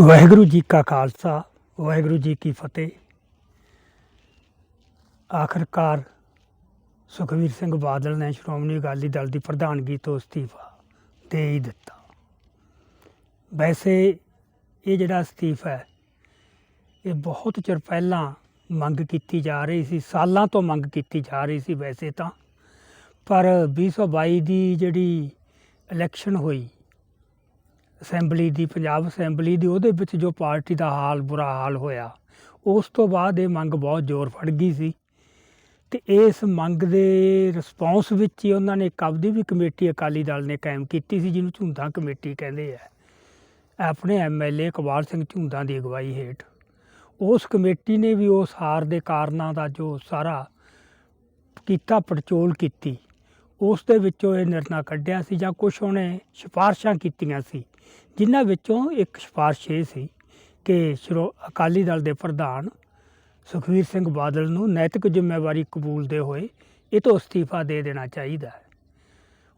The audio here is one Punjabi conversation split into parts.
ਵਾਹਿਗੁਰੂ ਜੀ ਕਾ ਖਾਲਸਾ, ਵਾਹਿਗੁਰੂ ਜੀ ਕੀ ਫਤਿਹ। ਆਖਰਕਾਰ ਸੁਖਵੀਰ ਸਿੰਘ ਬਾਦਲ ਨੇ ਸ਼੍ਰੋਮਣੀ ਅਕਾਲੀ ਦਲ ਦੀ ਪ੍ਰਧਾਨਗੀ ਤੋਂ ਅਸਤੀਫਾ ਦੇ ਹੀ ਦਿੱਤਾ। ਵੈਸੇ ਇਹ ਜਿਹੜਾ ਅਸਤੀਫਾ ਹੈ ਇਹ ਬਹੁਤ ਚਿਰ ਪਹਿਲਾਂ ਮੰਗ ਕੀਤੀ ਜਾ ਰਹੀ ਸੀ, ਸਾਲਾਂ ਤੋਂ ਮੰਗ ਕੀਤੀ ਜਾ ਰਹੀ ਸੀ ਵੈਸੇ ਤਾਂ। ਪਰ 2022 ਦੀ ਜਿਹੜੀ ਇਲੈਕਸ਼ਨ ਹੋਈ ਅਸੈਂਬਲੀ ਦੀ, ਪੰਜਾਬ ਅਸੈਂਬਲੀ ਦੀ, ਉਹਦੇ ਵਿੱਚ ਜੋ ਪਾਰਟੀ ਦਾ ਹਾਲ ਬੁਰਾ ਹਾਲ ਹੋਇਆ, ਉਸ ਤੋਂ ਬਾਅਦ ਇਹ ਮੰਗ ਬਹੁਤ ਜ਼ੋਰ ਫੜ ਗਈ ਸੀ। ਤੇ ਇਸ ਮੰਗ ਦੇ ਰਿਸਪੌਂਸ ਵਿੱਚ ਹੀ ਉਹਨਾਂ ਨੇ ਇੱਕ ਆਪਦੀ ਵੀ ਕਮੇਟੀ ਅਕਾਲੀ ਦਲ ਨੇ ਕਾਇਮ ਕੀਤੀ ਸੀ, ਜਿਹਨੂੰ ਝੁੰਦਾ ਕਮੇਟੀ ਕਹਿੰਦੇ ਆ। ਆਪਣੇ ਐਮਐਲਏ ਇਕਬਾਲ ਸਿੰਘ ਝੁੰਦਾ ਦੀ ਅਗਵਾਈ ਹੇਠ ਉਸ ਕਮੇਟੀ ਨੇ ਵੀ ਉਸ ਹਾਰ ਦੇ ਕਾਰਨਾਂ ਦਾ ਜੋ ਸਾਰਾ ਕੀਤਾ, ਪੜਚੋਲ ਕੀਤੀ, ਉਸ ਦੇ ਵਿੱਚੋਂ ਇਹ ਨਿਰਣਾ ਕੱਢਿਆ ਸੀ ਜਾਂ ਕੁਝ ਉਹਨੇ ਸਿਫਾਰਸ਼ਾਂ ਕੀਤੀਆਂ ਸੀ, ਜਿਨ੍ਹਾਂ ਵਿੱਚੋਂ ਇੱਕ ਸਿਫਾਰਸ਼ ਇਹ ਸੀ ਕਿ ਸ਼੍ਰੋ ਅਕਾਲੀ ਦਲ ਦੇ ਪ੍ਰਧਾਨ ਸੁਖਵੀਰ ਸਿੰਘ ਬਾਦਲ ਨੂੰ ਨੈਤਿਕ ਜ਼ਿੰਮੇਵਾਰੀ ਕਬੂਲਦੇ ਹੋਏ, ਇਹ ਤੋਂ ਅਸਤੀਫਾ ਦੇ ਦੇਣਾ ਚਾਹੀਦਾ ਹੈ।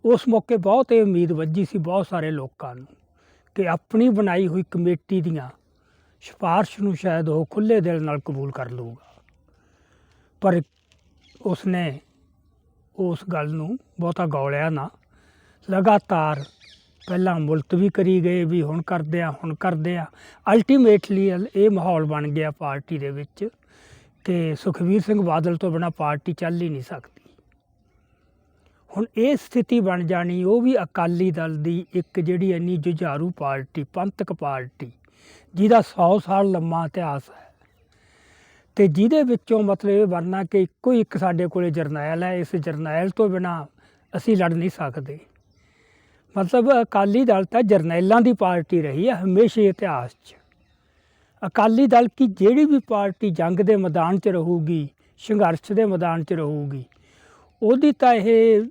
ਉਸ ਮੌਕੇ ਬਹੁਤ ਇਹ ਉਮੀਦ ਵੱਜੀ ਸੀ ਬਹੁਤ ਸਾਰੇ ਲੋਕਾਂ ਨੂੰ ਕਿ ਆਪਣੀ ਬਣਾਈ ਹੋਈ ਕਮੇਟੀ ਦੀਆਂ ਸਿਫਾਰਸ਼ ਨੂੰ ਸ਼ਾਇਦ ਉਹ ਖੁੱਲੇ ਦਿਲ ਨਾਲ ਕਬੂਲ ਕਰ ਲਊਗਾ। ਪਰ ਉਸਨੇ ਉਸ ਗੱਲ ਨੂੰ ਬਹੁਤਾ ਗੌਲਿਆ ਨਾ। ਲਗਾਤਾਰ ਪਹਿਲਾਂ ਮੁਲਤਵੀ ਕਰੀ ਗਏ ਵੀ ਹੁਣ ਕਰਦੇ ਆ, ਹੁਣ ਕਰਦੇ ਆ। ਅਲਟੀਮੇਟਲੀ ਇਹ ਮਾਹੌਲ ਬਣ ਗਿਆ ਪਾਰਟੀ ਦੇ ਵਿੱਚ ਕਿ ਸੁਖਵੀਰ ਸਿੰਘ ਬਾਦਲ ਤੋਂ ਬਿਨਾ ਪਾਰਟੀ ਚੱਲ ਹੀ ਨਹੀਂ ਸਕਦੀ। ਹੁਣ ਇਹ ਸਥਿਤੀ ਬਣ ਜਾਣੀ, ਉਹ ਵੀ ਅਕਾਲੀ ਦਲ ਦੀ ਇੱਕ ਜਿਹੜੀ ਇੰਨੀ ਜੁਝਾਰੂ ਪਾਰਟੀ, ਪੰਥਕ ਪਾਰਟੀ ਜਿਹਦਾ 100 ਸਾਲ ਲੰਮਾ ਇਤਿਹਾਸ ਹੈ। ਤੇ ਜਿਹਦੇ ਵਿੱਚੋਂ ਮਤਲਬ ਇਹ ਬਣਨਾ ਕਿ ਇੱਕੋ ਹੀ ਇੱਕ ਸਾਡੇ ਕੋਲੇ ਜਰਨੈਲ ਹੈ, ਇਸ ਜਰਨੈਲ ਤੋਂ ਬਿਨਾ ਅਸੀਂ ਲੜ ਨਹੀਂ ਸਕਦੇ। ਮਤਲਬ ਅਕਾਲੀ ਦਲ ਤਾਂ ਜਰਨੈਲਾਂ ਦੀ ਪਾਰਟੀ ਰਹੀ ਹੈ, ਹਮੇਸ਼ਾ ਇਤਿਹਾਸ 'ਚ। ਅਕਾਲੀ ਦਲ ਕੀ ਜਿਹੜੀ ਵੀ ਪਾਰਟੀ ਜੰਗ ਦੇ ਮੈਦਾਨ 'ਚ ਰਹੂਗੀ, ਸੰਘਰਸ਼ ਦੇ ਮੈਦਾਨ 'ਚ ਰਹੂਗੀ, ਉਹਦੀ ਤਾਂ ਇਹ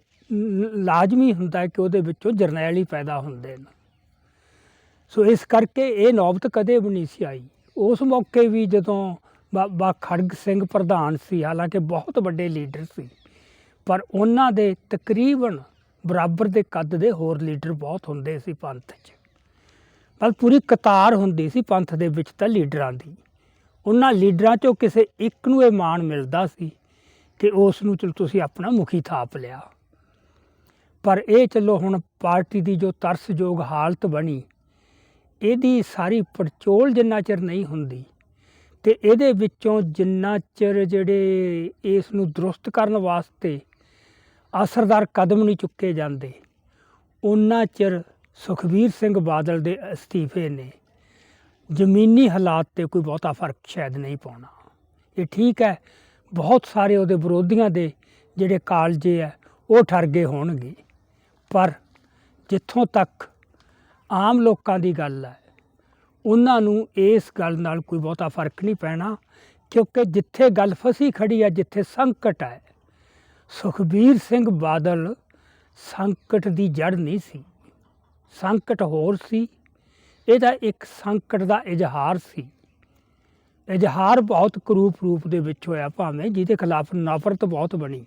ਲਾਜ਼ਮੀ ਹੁੰਦਾ ਕਿ ਉਹਦੇ ਵਿੱਚੋਂ ਜਰਨੈਲ ਹੀ ਪੈਦਾ ਹੁੰਦੇ ਨੇ। ਸੋ ਇਸ ਕਰਕੇ ਇਹ ਨੌਬਤ ਕਦੇ ਵੀ ਨਹੀਂ ਸੀ ਆਈ। ਉਸ ਮੌਕੇ ਵੀ ਜਦੋਂ ਬਾਬਾ ਖੜਗ ਸਿੰਘ ਪ੍ਰਧਾਨ ਸੀ, ਹਾਲਾਂਕਿ ਬਹੁਤ ਵੱਡੇ ਲੀਡਰ ਸੀ, ਪਰ ਉਹਨਾਂ ਦੇ ਤਕਰੀਬਨ ਬਰਾਬਰ ਦੇ ਕੱਦ ਦੇ ਹੋਰ ਲੀਡਰ ਬਹੁਤ ਹੁੰਦੇ ਸੀ ਪੰਥ 'ਚ। ਪਰ ਪੂਰੀ ਕਤਾਰ ਹੁੰਦੀ ਸੀ ਪੰਥ ਦੇ ਵਿੱਚ ਤਾਂ ਲੀਡਰਾਂ ਦੀ। ਉਹਨਾਂ ਲੀਡਰਾਂ 'ਚੋਂ ਕਿਸੇ ਇੱਕ ਨੂੰ ਇਹ ਮਾਣ ਮਿਲਦਾ ਸੀ ਕਿ ਉਸ ਨੂੰ ਚਲ ਤੁਸੀਂ ਆਪਣਾ ਮੁਖੀ ਥਾਪ ਲਿਆ। ਪਰ ਇਹ ਚਲੋ ਹੁਣ ਪਾਰਟੀ ਦੀ ਜੋ ਤਰਸਯੋਗ ਹਾਲਤ ਬਣੀ ਇਹਦੀ ਸਾਰੀ ਪੜਚੋਲ ਜਿੰਨਾ ਚਿਰ ਨਹੀਂ ਹੁੰਦੀ ਤੇ ਇਹਦੇ ਵਿੱਚੋਂ ਜਿੰਨਾ ਚਿਰ ਜਿਹੜੇ ਇਸ ਨੂੰ ਦਰੁਸਤ ਕਰਨ ਵਾਸਤੇ ਅਸਰਦਾਰ ਕਦਮ ਨਹੀਂ ਚੁੱਕੇ ਜਾਂਦੇ, ਉਹਨਾਂ ਚਿਰ ਸੁਖਵੀਰ ਸਿੰਘ ਬਾਦਲ ਦੇ ਅਸਤੀਫੇ ਨੇ। ਜ਼ਮੀਨੀ ਹਾਲਾਤ ਤੇ ਕੋਈ ਬਹੁਤਾ ਫ਼ਰਕ ਸ਼ਾਇਦ ਨਹੀਂ ਪਾਉਣਾ। ਇਹ ਠੀਕ ਹੈ, ਬਹੁਤ ਸਾਰੇ ਉਹਦੇ ਵਿਰੋਧੀਆਂ ਦੇ ਜਿਹੜੇ ਕਾਲਜੇ ਹੈ ਉਹ ਠਰ ਗਏ ਹੋਣਗੇ। ਪਰ ਜਿੱਥੋਂ ਤੱਕ ਆਮ ਲੋਕਾਂ ਦੀ ਗੱਲ ਹੈ। ਉਹਨਾਂ ਨੂੰ ਇਸ ਗੱਲ ਨਾਲ ਕੋਈ ਬਹੁਤਾ ਫ਼ਰਕ ਨਹੀਂ ਪੈਣਾ ਕਿਉਂਕਿ ਜਿੱਥੇ ਗੱਲ ਫਸੀ ਖੜੀ ਹੈ, ਜਿੱਥੇ ਸੰਕਟ ਹੈ, ਸੁਖਬੀਰ ਸਿੰਘ ਬਾਦਲ ਸੰਕਟ ਦੀ ਜੜ ਨਹੀਂ ਸੀ। ਸੰਕਟ ਹੋਰ ਸੀ। ਇਹਦਾ ਇੱਕ ਸੰਕਟ ਦਾ ਇਜ਼ਹਾਰ ਸੀ। ਇਜ਼ਹਾਰ ਬਹੁਤ ਕਰੂਪ ਰੂਪ ਦੇ ਵਿੱਚ ਹੋਇਆ ਭਾਵੇਂ ਜਿਹਦੇ ਖਿਲਾਫ ਨਫ਼ਰਤ ਬਹੁਤ ਬਣੀ।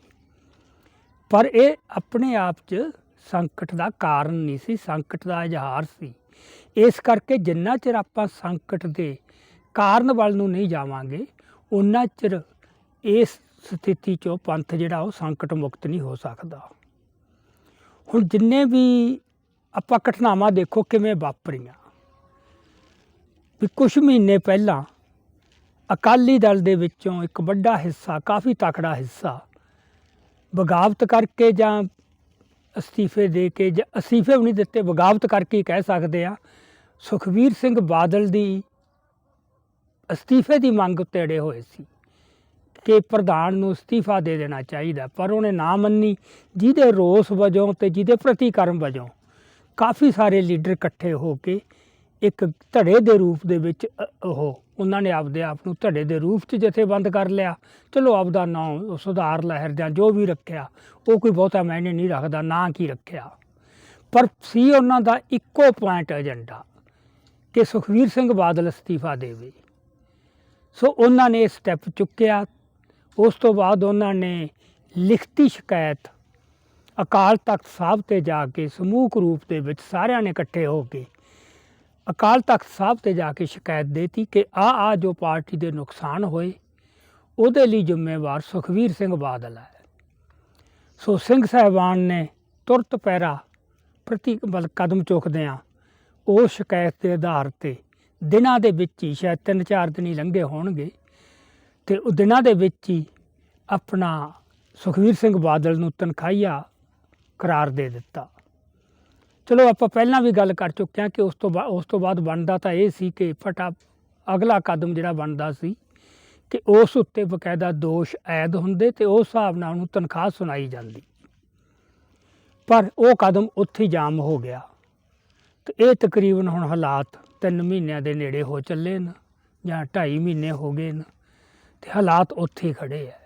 ਪਰ ਇਹ ਆਪਣੇ ਆਪ 'ਚ ਸੰਕਟ ਦਾ ਕਾਰਨ ਨਹੀਂ ਸੀ, ਸੰਕਟ ਦਾ ਇਜ਼ਹਾਰ ਸੀ। ਇਸ ਕਰਕੇ ਜਿੰਨਾ ਚਿਰ ਆਪਾਂ ਸੰਕਟ ਦੇ ਕਾਰਨ ਵੱਲ ਨੂੰ ਨਹੀਂ ਜਾਵਾਂਗੇ ਉਨਾ ਚਿਰ ਇਸ ਸਥਿਤੀ 'ਚੋਂ ਪੰਥ ਜਿਹੜਾ ਉਹ ਸੰਕਟ ਮੁਕਤ ਨਹੀਂ ਹੋ ਸਕਦਾ। ਹੁਣ ਜਿੰਨੇ ਵੀ ਆਪਾਂ ਘਟਨਾਵਾਂ ਦੇਖੋ ਕਿਵੇਂ ਵਾਪਰੀਆਂ। ਵੀ ਕੁਝ ਮਹੀਨੇ ਪਹਿਲਾਂ ਅਕਾਲੀ ਦਲ ਦੇ ਵਿੱਚੋਂ ਇੱਕ ਵੱਡਾ ਹਿੱਸਾ, ਕਾਫੀ ਤਕੜਾ ਹਿੱਸਾ, ਬਗਾਵਤ ਕਰਕੇ ਜਾਂ ਅਸਤੀਫੇ ਦੇ ਕੇ ਜਾਂ ਅਸਤੀਫੇ ਵੀ ਨਹੀਂ ਦਿੱਤੇ, ਬਗਾਵਤ ਕਰਕੇ ਕਹਿ ਸਕਦੇ ਆ ਸੁਖਵੀਰ ਸਿੰਘ ਬਾਦਲ ਦੀ ਅਸਤੀਫੇ ਦੀ ਮੰਗ ਉੱਤੇ ਅੜੇ ਹੋਏ ਸੀ ਕਿ ਪ੍ਰਧਾਨ ਨੂੰ ਅਸਤੀਫਾ ਦੇ ਦੇਣਾ ਚਾਹੀਦਾ, ਪਰ ਉਹਨੇ ਨਾ ਮੰਨੀ, ਜਿਹਦੇ ਰੋਸ ਵਜੋਂ ਤੇ ਜਿਹਦੇ ਪ੍ਰਤੀਕਰਮ ਵਜੋਂ ਕਾਫੀ ਸਾਰੇ ਲੀਡਰ ਇਕੱਠੇ ਹੋ ਕੇ ਇੱਕ ਧੜੇ ਦੇ ਰੂਪ ਦੇ ਵਿੱਚ ਉਹ ਉਹਨਾਂ ਨੇ ਆਪਦੇ ਆਪ ਨੂੰ ਧੜੇ ਦੇ ਰੂਪ 'ਚ ਜਥੇਬੰਦ ਕਰ ਲਿਆ। ਚਲੋ ਆਪਦਾ ਨਾਂ ਸੁਧਾਰ ਲਹਿਰ ਜਾਂ ਜੋ ਵੀ ਰੱਖਿਆ, ਉਹ ਕੋਈ ਬਹੁਤਾ ਮਾਇਨੇ ਨਹੀਂ ਰੱਖਦਾ, ਨਾਂ ਕੀ ਰੱਖਿਆ। ਪਰ ਸੀ ਉਹਨਾਂ ਦਾ ਇੱਕੋ ਪੁਆਇੰਟ ਏਜੰਡਾ ਕਿ ਸੁਖਵੀਰ ਸਿੰਘ ਬਾਦਲ ਅਸਤੀਫਾ ਦੇਵੇ। ਸੋ ਉਹਨਾਂ ਨੇ ਇਹ ਸਟੈਪ ਚੁੱਕਿਆ। ਉਸ ਤੋਂ ਬਾਅਦ ਉਹਨਾਂ ਨੇ ਲਿਖਤੀ ਸ਼ਿਕਾਇਤ ਅਕਾਲ ਤਖਤ ਸਾਹਿਬ ਤੇ ਜਾ ਕੇ ਸਮੂਹਕ ਰੂਪ ਦੇ ਵਿੱਚ ਸਾਰਿਆਂ ਨੇ ਇਕੱਠੇ ਹੋ ਕੇ ਅਕਾਲ ਤਖਤ ਸਾਹਿਬ ਤੇ ਜਾ ਕੇ ਸ਼ਿਕਾਇਤ ਦੇਤੀ ਕਿ ਆ ਆ ਜੋ ਪਾਰਟੀ ਦੇ ਨੁਕਸਾਨ ਹੋਏ, ਉਹਦੇ ਲਈ ਜ਼ਿੰਮੇਵਾਰ ਸੁਖਵੀਰ ਸਿੰਘ ਬਾਦਲ ਹੈ। ਸੋ ਸਿੰਘ ਸਾਹਿਬਾਨ ਨੇ ਤੁਰਤ ਪੈਰਾ ਪ੍ਰਤੀ ਬਲ ਕਦਮ ਚੁੱਕਦਿਆਂ ਉਹ ਸ਼ਿਕਾਇਤ ਦੇ ਆਧਾਰ ਤੇ ਦਿਨਾਂ ਦੇ ਵਿੱਚ ਹੀ ਸ਼ਾਇਦ ਤਿੰਨ ਚਾਰ ਦਿਨ ਹੀ ਲੰਘੇ ਹੋਣਗੇ ਤੇ ਉਹ ਦਿਨਾਂ ਦੇ ਵਿੱਚ ਹੀ ਆਪਣਾ ਸੁਖਵੀਰ ਸਿੰਘ ਬਾਦਲ ਨੂੰ ਤਨਖਾਹੀਆ ਕਰਾਰ ਦੇ ਦਿੱਤਾ। ਚਲੋ ਆਪਾਂ ਪਹਿਲਾਂ ਵੀ ਗੱਲ ਕਰ ਚੁੱਕੇ ਹਾਂ ਕਿ ਉਸ ਤੋਂ ਬਾਅਦ ਉਸ ਤੋਂ ਬਾਅਦ ਬਣਦਾ ਤਾਂ ਇਹ ਸੀ ਕਿ ਫਟਾ, ਅਗਲਾ ਕਦਮ ਜਿਹੜਾ ਬਣਦਾ ਸੀ ਕਿ ਉਸ ਉੱਤੇ ਬਕਾਇਦਾ ਦੋਸ਼ ਐਦ ਹੁੰਦੇ ਤੇ ਉਸ ਹਿਸਾਬ ਨਾਲ ਉਹਨੂੰ ਤਨਖਾਹ ਸੁਣਾਈ ਜਾਂਦੀ। ਪਰ ਉਹ ਕਦਮ ਉੱਥੇ ਜਾਮ ਹੋ ਗਿਆ। ਤੇ ਇਹ ਤਕਰੀਬਨ ਹੁਣ ਹਾਲਾਤ 3 ਮਹੀਨਿਆਂ ਦੇ ਨੇੜੇ ਹੋ ਚੱਲੇ ਨੇ ਜਾਂ 2.5 ਮਹੀਨੇ ਹੋ ਗਏ ਨੇ ਤੇ ਹਾਲਾਤ ਉੱਥੇ ਹੀ ਖੜੇ ਐ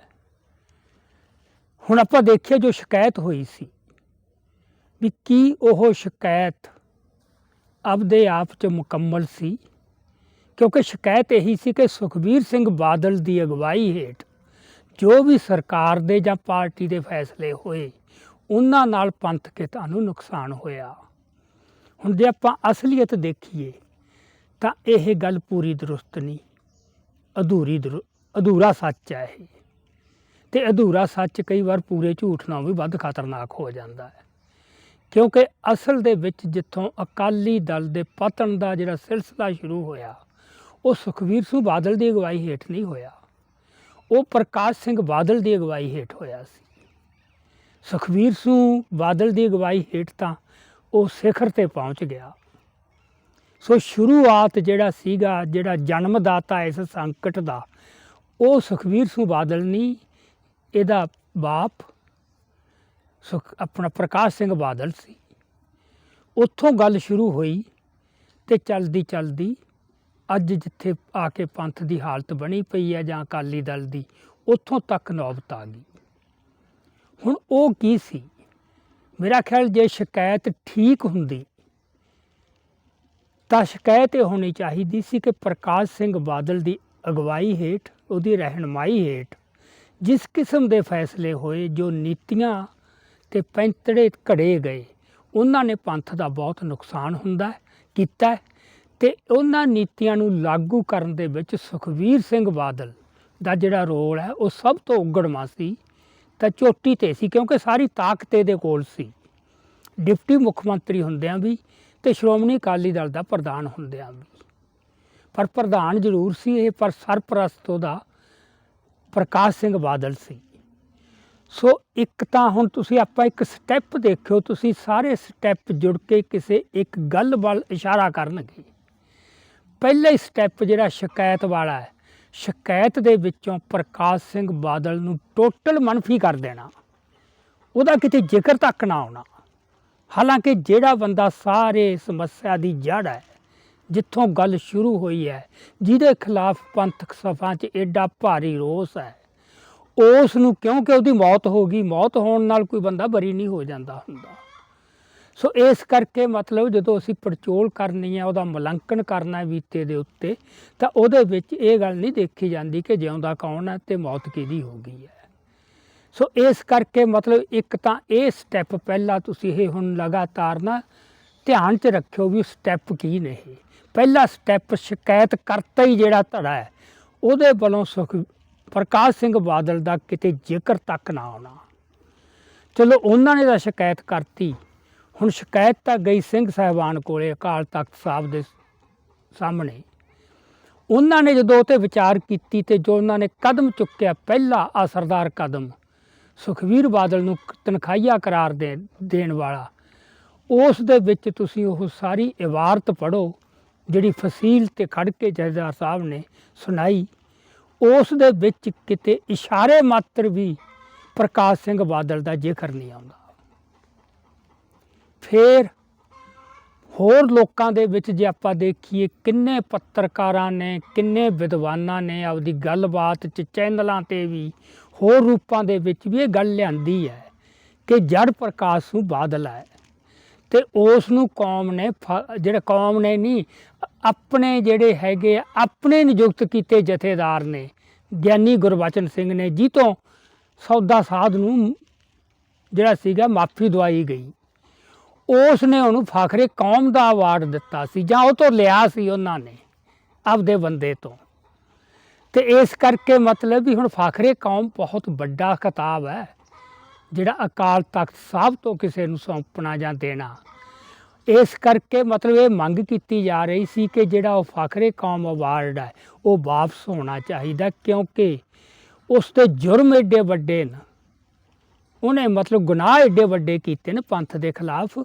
ਹੁਣ ਆਪਾਂ ਦੇਖੀਏ ਜੋ ਸ਼ਿਕਾਇਤ ਹੋਈ ਸੀ ਵੀ ਕੀ ਉਹ ਸ਼ਿਕਾਇਤ ਆਪਦੇ ਆਪ ਚ ਮੁਕੰਮਲ ਸੀ? ਕਿਉਂਕਿ ਸ਼ਿਕਾਇਤ ਇਹੀ ਸੀ ਕਿ ਸੁਖਬੀਰ ਸਿੰਘ ਬਾਦਲ ਦੀ ਅਗਵਾਈ ਹੇਠ ਜੋ ਵੀ ਸਰਕਾਰ ਦੇ ਜਾਂ ਪਾਰਟੀ ਦੇ ਫੈਸਲੇ ਹੋਏ, ਉਹਨਾਂ ਨਾਲ ਪੰਥ ਕਿਤਾ ਨੂੰ ਨੁਕਸਾਨ ਹੋਇਆ। ਹੁਣ ਜੇ ਆਪਾਂ ਅਸਲੀਅਤ ਦੇਖੀਏ, ਤਾਂ ਇਹ ਗੱਲ ਪੂਰੀ ਦਰੁਸਤ ਨਹੀਂ। ਅਧੂਰੀ ਦਰੂ, ਅਧੂਰਾ ਸੱਚ ਹੈ ਇਹ। ਤੇ ਅਧੂਰਾ ਸੱਚ ਕਈ ਵਾਰ ਪੂਰੇ ਝੂਠ ਨਾਲੋਂ ਵੀ ਵੱਧ ਖਤਰਨਾਕ ਹੋ ਜਾਂਦਾ ਹੈ। ਕਿਉਂਕਿ ਅਸਲ ਦੇ ਵਿੱਚ ਜਿੱਥੋਂ ਅਕਾਲੀ ਦਲ ਦੇ ਪਤਨ ਦਾ ਜਿਹੜਾ ਸਿਲਸਿਲਾ ਸ਼ੁਰੂ ਹੋਇਆ, ਉਹ ਸੁਖਵੀਰ ਸਿੰਘ ਬਾਦਲ ਦੀ ਅਗਵਾਈ ਹੇਠ ਨਹੀਂ ਹੋਇਆ। ਉਹ ਪ੍ਰਕਾਸ਼ ਸਿੰਘ ਬਾਦਲ ਦੀ ਅਗਵਾਈ ਹੇਠ ਹੋਇਆ ਸੀ। ਸੁਖਵੀਰ ਸਿੰਘ ਬਾਦਲ ਦੀ ਅਗਵਾਈ ਹੇਠ ਤਾਂ ਉਹ ਸਿਖਰ ਤੇ ਪਹੁੰਚ ਗਿਆ। ਸੋ ਸ਼ੁਰੂਆਤ ਜਿਹੜਾ ਸੀਗਾ, ਜਿਹੜਾ ਜਨਮਦਾਤਾ ਇਸ ਸੰਕਟ ਦਾ, ਉਹ ਸੁਖਵੀਰ ਸਿੰਘ ਬਾਦਲ ਨਹੀਂ, ਇਹਦਾ ਬਾਪ ਸੁਖ ਆਪਣਾ ਪ੍ਰਕਾਸ਼ ਸਿੰਘ ਬਾਦਲ ਸੀ। ਉੱਥੋਂ ਗੱਲ ਸ਼ੁਰੂ ਹੋਈ ਤੇ ਚੱਲਦੀ ਚੱਲਦੀ ਅੱਜ ਜਿੱਥੇ ਆ ਕੇ ਪੰਥ ਦੀ ਹਾਲਤ ਬਣੀ ਪਈ ਹੈ ਜਾਂ ਅਕਾਲੀ ਦਲ ਦੀ, ਉੱਥੋਂ ਤੱਕ ਨੌਬਤ ਆ ਗਈ। ਹੁਣ ਉਹ ਕੀ ਸੀ? ਮੇਰਾ ਖਿਆਲ ਜੇ ਸ਼ਿਕਾਇਤ ਠੀਕ ਹੁੰਦੀ, ਤਾਂ ਸ਼ਿਕਾਇਤ ਇਹ ਹੋਣੀ ਚਾਹੀਦੀ ਸੀ ਕਿ ਪ੍ਰਕਾਸ਼ ਸਿੰਘ ਬਾਦਲ ਦੀ ਅਗਵਾਈ ਹੇਠ, ਉਹਦੀ ਰਹਿਨਮਾਈ ਹੇਠ ਜਿਸ ਕਿਸਮ ਦੇ ਫੈਸਲੇ ਹੋਏ, ਜੋ ਨੀਤੀਆਂ ਤੇ ਪੈਂਤੜੇ ਘੜੇ ਗਏ। ਉਹਨਾਂ ਨੇ ਪੰਥ ਦਾ ਬਹੁਤ ਨੁਕਸਾਨ ਹੁੰਦਾ ਕੀਤਾ ਹੈ ਤੇ ਉਹਨਾਂ ਨੀਤੀਆਂ ਨੂੰ ਲਾਗੂ ਕਰਨ ਦੇ ਵਿੱਚ ਸੁਖਵੀਰ ਸਿੰਘ ਬਾਦਲ ਦਾ ਜਿਹੜਾ ਰੋਲ ਹੈ, ਉਹ ਸਭ ਤੋਂ ਉਗੜਮਾ ਸੀ। ਤਾਂ ਚੋਟੀ ਤੇ ਸੀ, ਕਿਉਂਕਿ ਸਾਰੀ ਤਾਕਤ ਇਹਦੇ ਕੋਲ ਸੀ। ਡਿਪਟੀ ਮੁੱਖ ਮੰਤਰੀ ਹੁੰਦਿਆਂ ਵੀ ਤੇ ਸ਼੍ਰੋਮਣੀ ਅਕਾਲੀ ਦਲ ਦਾ ਪ੍ਰਧਾਨ ਹੁੰਦਿਆਂ ਵੀ। ਪਰ ਪ੍ਰਧਾਨ ਜ਼ਰੂਰ ਸੀ ਇਹ, ਪਰ ਸਰਪ੍ਰਸਤ ਉਹਦਾ ਪ੍ਰਕਾਸ਼ ਸਿੰਘ ਬਾਦਲ ਸੀ। ਸੋ ਇੱਕ ਤਾਂ ਹੁਣ ਤੁਸੀਂ ਆਪਾਂ ਇੱਕ ਸਟੈਪ ਦੇਖਿਓ, ਤੁਸੀਂ ਸਾਰੇ ਸਟੈਪ ਜੁੜ ਕੇ ਕਿਸੇ ਇੱਕ ਗੱਲ ਵੱਲ ਇਸ਼ਾਰਾ ਕਰਨਗੇ। ਪਹਿਲਾ ਹੀ ਸਟੈਪ ਜਿਹੜਾ ਸ਼ਿਕਾਇਤ ਵਾਲਾ ਹੈ, ਸ਼ਿਕਾਇਤ ਦੇ ਵਿੱਚੋਂ ਪ੍ਰਕਾਸ਼ ਸਿੰਘ ਬਾਦਲ ਨੂੰ ਟੋਟਲ ਮਨਫੀ ਕਰ ਦੇਣਾ। ਉਹਦਾ ਕਿਤੇ ਜ਼ਿਕਰ ਤੱਕ ਨਾ ਆਉਣਾ। ਹਾਲਾਂਕਿ ਜਿਹੜਾ ਬੰਦਾ ਸਾਰੇ ਸਮੱਸਿਆ ਦੀ ਜੜ ਹੈ, ਜਿੱਥੋਂ ਗੱਲ ਸ਼ੁਰੂ ਹੋਈ ਹੈ, ਜਿਹਦੇ ਖਿਲਾਫ ਪੰਥਕ ਸਭਾ 'ਚ ਐਡਾ ਭਾਰੀ ਰੋਸ ਹੈ ਉਸ ਨੂੰ ਕਿਉਂਕਿ ਉਹਦੀ ਮੌਤ ਹੋ ਗਈ, ਮੌਤ ਹੋਣ ਨਾਲ ਕੋਈ ਬੰਦਾ ਬਰੀ ਨਹੀਂ ਹੋ ਜਾਂਦਾ ਹੁੰਦਾ। ਸੋ ਇਸ ਕਰਕੇ ਮਤਲਬ ਜਦੋਂ ਅਸੀਂ ਪੜਚੋਲ ਕਰਨੀ ਹੈ ਉਹਦਾ ਮੁਲਾਂਕਣ ਕਰਨਾ ਹੈ ਬੀਤੇ ਦੇ ਉੱਤੇ, ਤਾਂ ਉਹਦੇ ਵਿੱਚ ਇਹ ਗੱਲ ਨਹੀਂ ਦੇਖੀ ਜਾਂਦੀ ਕਿ ਜਿਉਂਦਾ ਕੌਣ ਹੈ ਤੇ ਮੌਤ ਕਿਹਦੀ ਹੋ ਗਈ ਹੈ। ਸੋ ਇਸ ਕਰਕੇ ਮਤਲਬ ਇੱਕ ਤਾਂ ਇਹ ਸਟੈਪ ਪਹਿਲਾਂ ਤੁਸੀਂ ਇਹ ਹੁਣ ਲਗਾਤਾਰ ਨਾ ਧਿਆਨ 'ਚ ਰੱਖਿਓ ਵੀ ਸਟੈਪ ਕੀ ਨੇ ਪਹਿਲਾ ਸਟੈਪ ਸ਼ਿਕਾਇਤ ਕਰਤਾ ਹੀ ਜਿਹੜਾ ਧੜਾ ਹੈ, ਉਹਦੇ ਵੱਲੋਂ ਸੁਖ ਪ੍ਰਕਾਸ਼ ਸਿੰਘ ਬਾਦਲ ਦਾ ਕਿਤੇ ਜ਼ਿਕਰ ਤੱਕ ਨਾ ਆਉਣਾ। ਚਲੋ ਉਹਨਾਂ ਨੇ ਤਾਂ ਸ਼ਿਕਾਇਤ ਕਰਤੀ। ਹੁਣ ਸ਼ਿਕਾਇਤ ਤਾਂ ਗਈ ਸਿੰਘ ਸਾਹਿਬਾਨ ਕੋਲੇ, ਅਕਾਲ ਤਖਤ ਸਾਹਿਬ ਦੇ ਸਾਹਮਣੇ। ਉਹਨਾਂ ਨੇ ਜਦੋਂ ਉਹ ਤੇ ਵਿਚਾਰ ਕੀਤੀ ਤੇ ਜੋ ਉਹਨਾਂ ਨੇ ਕਦਮ ਚੁੱਕਿਆ, ਪਹਿਲਾ ਅਸਰਦਾਰ ਕਦਮ, ਸੁਖਵੀਰ ਬਾਦਲ ਨੂੰ ਤਨਖਾਹੀਆ ਕਰਾਰ ਦੇ, ਦੇਣ ਵਾਲਾ। ਉਸ ਦੇ ਵਿੱਚ ਤੁਸੀਂ ਉਹ ਸਾਰੀ ਇਬਾਰਤ ਪੜੋ ਜਿਹੜੀ ਫਸੀਲ ਤੇ ਖੜ ਕੇ ਜਥੇਦਾਰ ਸਾਹਿਬ ਨੇ ਸੁਣਾਈ। ਉਸ ਦੇ ਵਿੱਚ ਕਿਤੇ ਇਸ਼ਾਰੇ ਮਾਤਰ ਵੀ ਪ੍ਰਕਾਸ਼ ਸਿੰਘ ਬਾਦਲ ਦਾ ਜ਼ਿਕਰ ਨਹੀਂ ਆਉਂਦਾ। ਫਿਰ ਹੋਰ ਲੋਕਾਂ ਦੇ ਵਿੱਚ ਜੇ ਆਪਾਂ ਦੇਖੀਏ, ਕਿੰਨੇ ਪੱਤਰਕਾਰਾਂ ਨੇ, ਕਿੰਨੇ ਵਿਦਵਾਨਾਂ ਨੇ ਆਪਦੀ ਗੱਲਬਾਤ ਚ, ਚੈਨਲਾਂ ਤੇ ਵੀ, ਹੋਰ ਰੂਪਾਂ ਦੇ ਵਿੱਚ ਵੀ ਇਹ ਗੱਲ ਲਿਆਂਦੀ ਹੈ ਕਿ ਜੜ ਪ੍ਰਕਾਸ਼ ਨੂੰ ਬਾਦਲ ਹੈ ਤੇ ਉਸ ਨੂੰ ਕੌਮ ਨੇ ਫ- ਜਿਹੜੇ ਕੌਮ ਨੇ ਨਹੀਂ, ਆਪਣੇ ਜਿਹੜੇ ਹੈਗੇ ਆਪਣੇ ਨਿਯੁਕਤ ਕੀਤੇ ਜਥੇਦਾਰ ਨੇ, ਗਿਆਨੀ ਗੁਰਬਚਨ ਸਿੰਘ ਨੇ ਜੀ ਤੋਂ ਸੌਦਾ ਸਾਧ ਨੂੰ ਜਿਹੜਾ ਸੀਗਾ ਮਾਫੀ ਦਵਾਈ ਗਈ। ਉਸ ਨੇ ਉਹਨੂੰ ਫਾਖਰੇ ਕੌਮ ਦਾ ਅਵਾਰਡ ਦਿੱਤਾ ਸੀ, ਜਾਂ ਉਹ ਤੋਂ ਲਿਆ ਸੀ ਉਹਨਾਂ ਨੇ, ਆਪਦੇ ਬੰਦੇ ਤੋਂ। ਤੇ ਇਸ ਕਰਕੇ ਮਤਲਬ ਵੀ ਹੁਣ ਫਾਖਰੇ ਕੌਮ ਬਹੁਤ ਵੱਡਾ ਖਿਤਾਬ ਹੈ। ਜਿਹੜਾ ਅਕਾਲ ਤਖਤ ਸਾਹਿਬ ਤੋਂ ਕਿਸੇ ਨੂੰ ਸੌਂਪਣਾ ਜਾਂ ਦੇਣਾ। ਇਸ ਕਰਕੇ ਮਤਲਬ ਇਹ ਮੰਗ ਕੀਤੀ ਜਾ ਰਹੀ ਸੀ ਕਿ ਜਿਹੜਾ ਉਹ ਫਖਰੇ ਕੌਮ ਅਵਾਰਡ ਹੈ, ਉਹ ਵਾਪਸ ਹੋਣਾ ਚਾਹੀਦਾ ਕਿਉਂਕਿ ਉਸ ਦੇ ਜੁਰਮ ਏਡੇ ਵੱਡੇ ਨੇ। ਉਹਨੇ ਮਤਲਬ ਗੁਨਾਹ ਏਡੇ ਵੱਡੇ ਕੀਤੇ ਨੇ ਪੰਥ ਦੇ ਖਿਲਾਫ।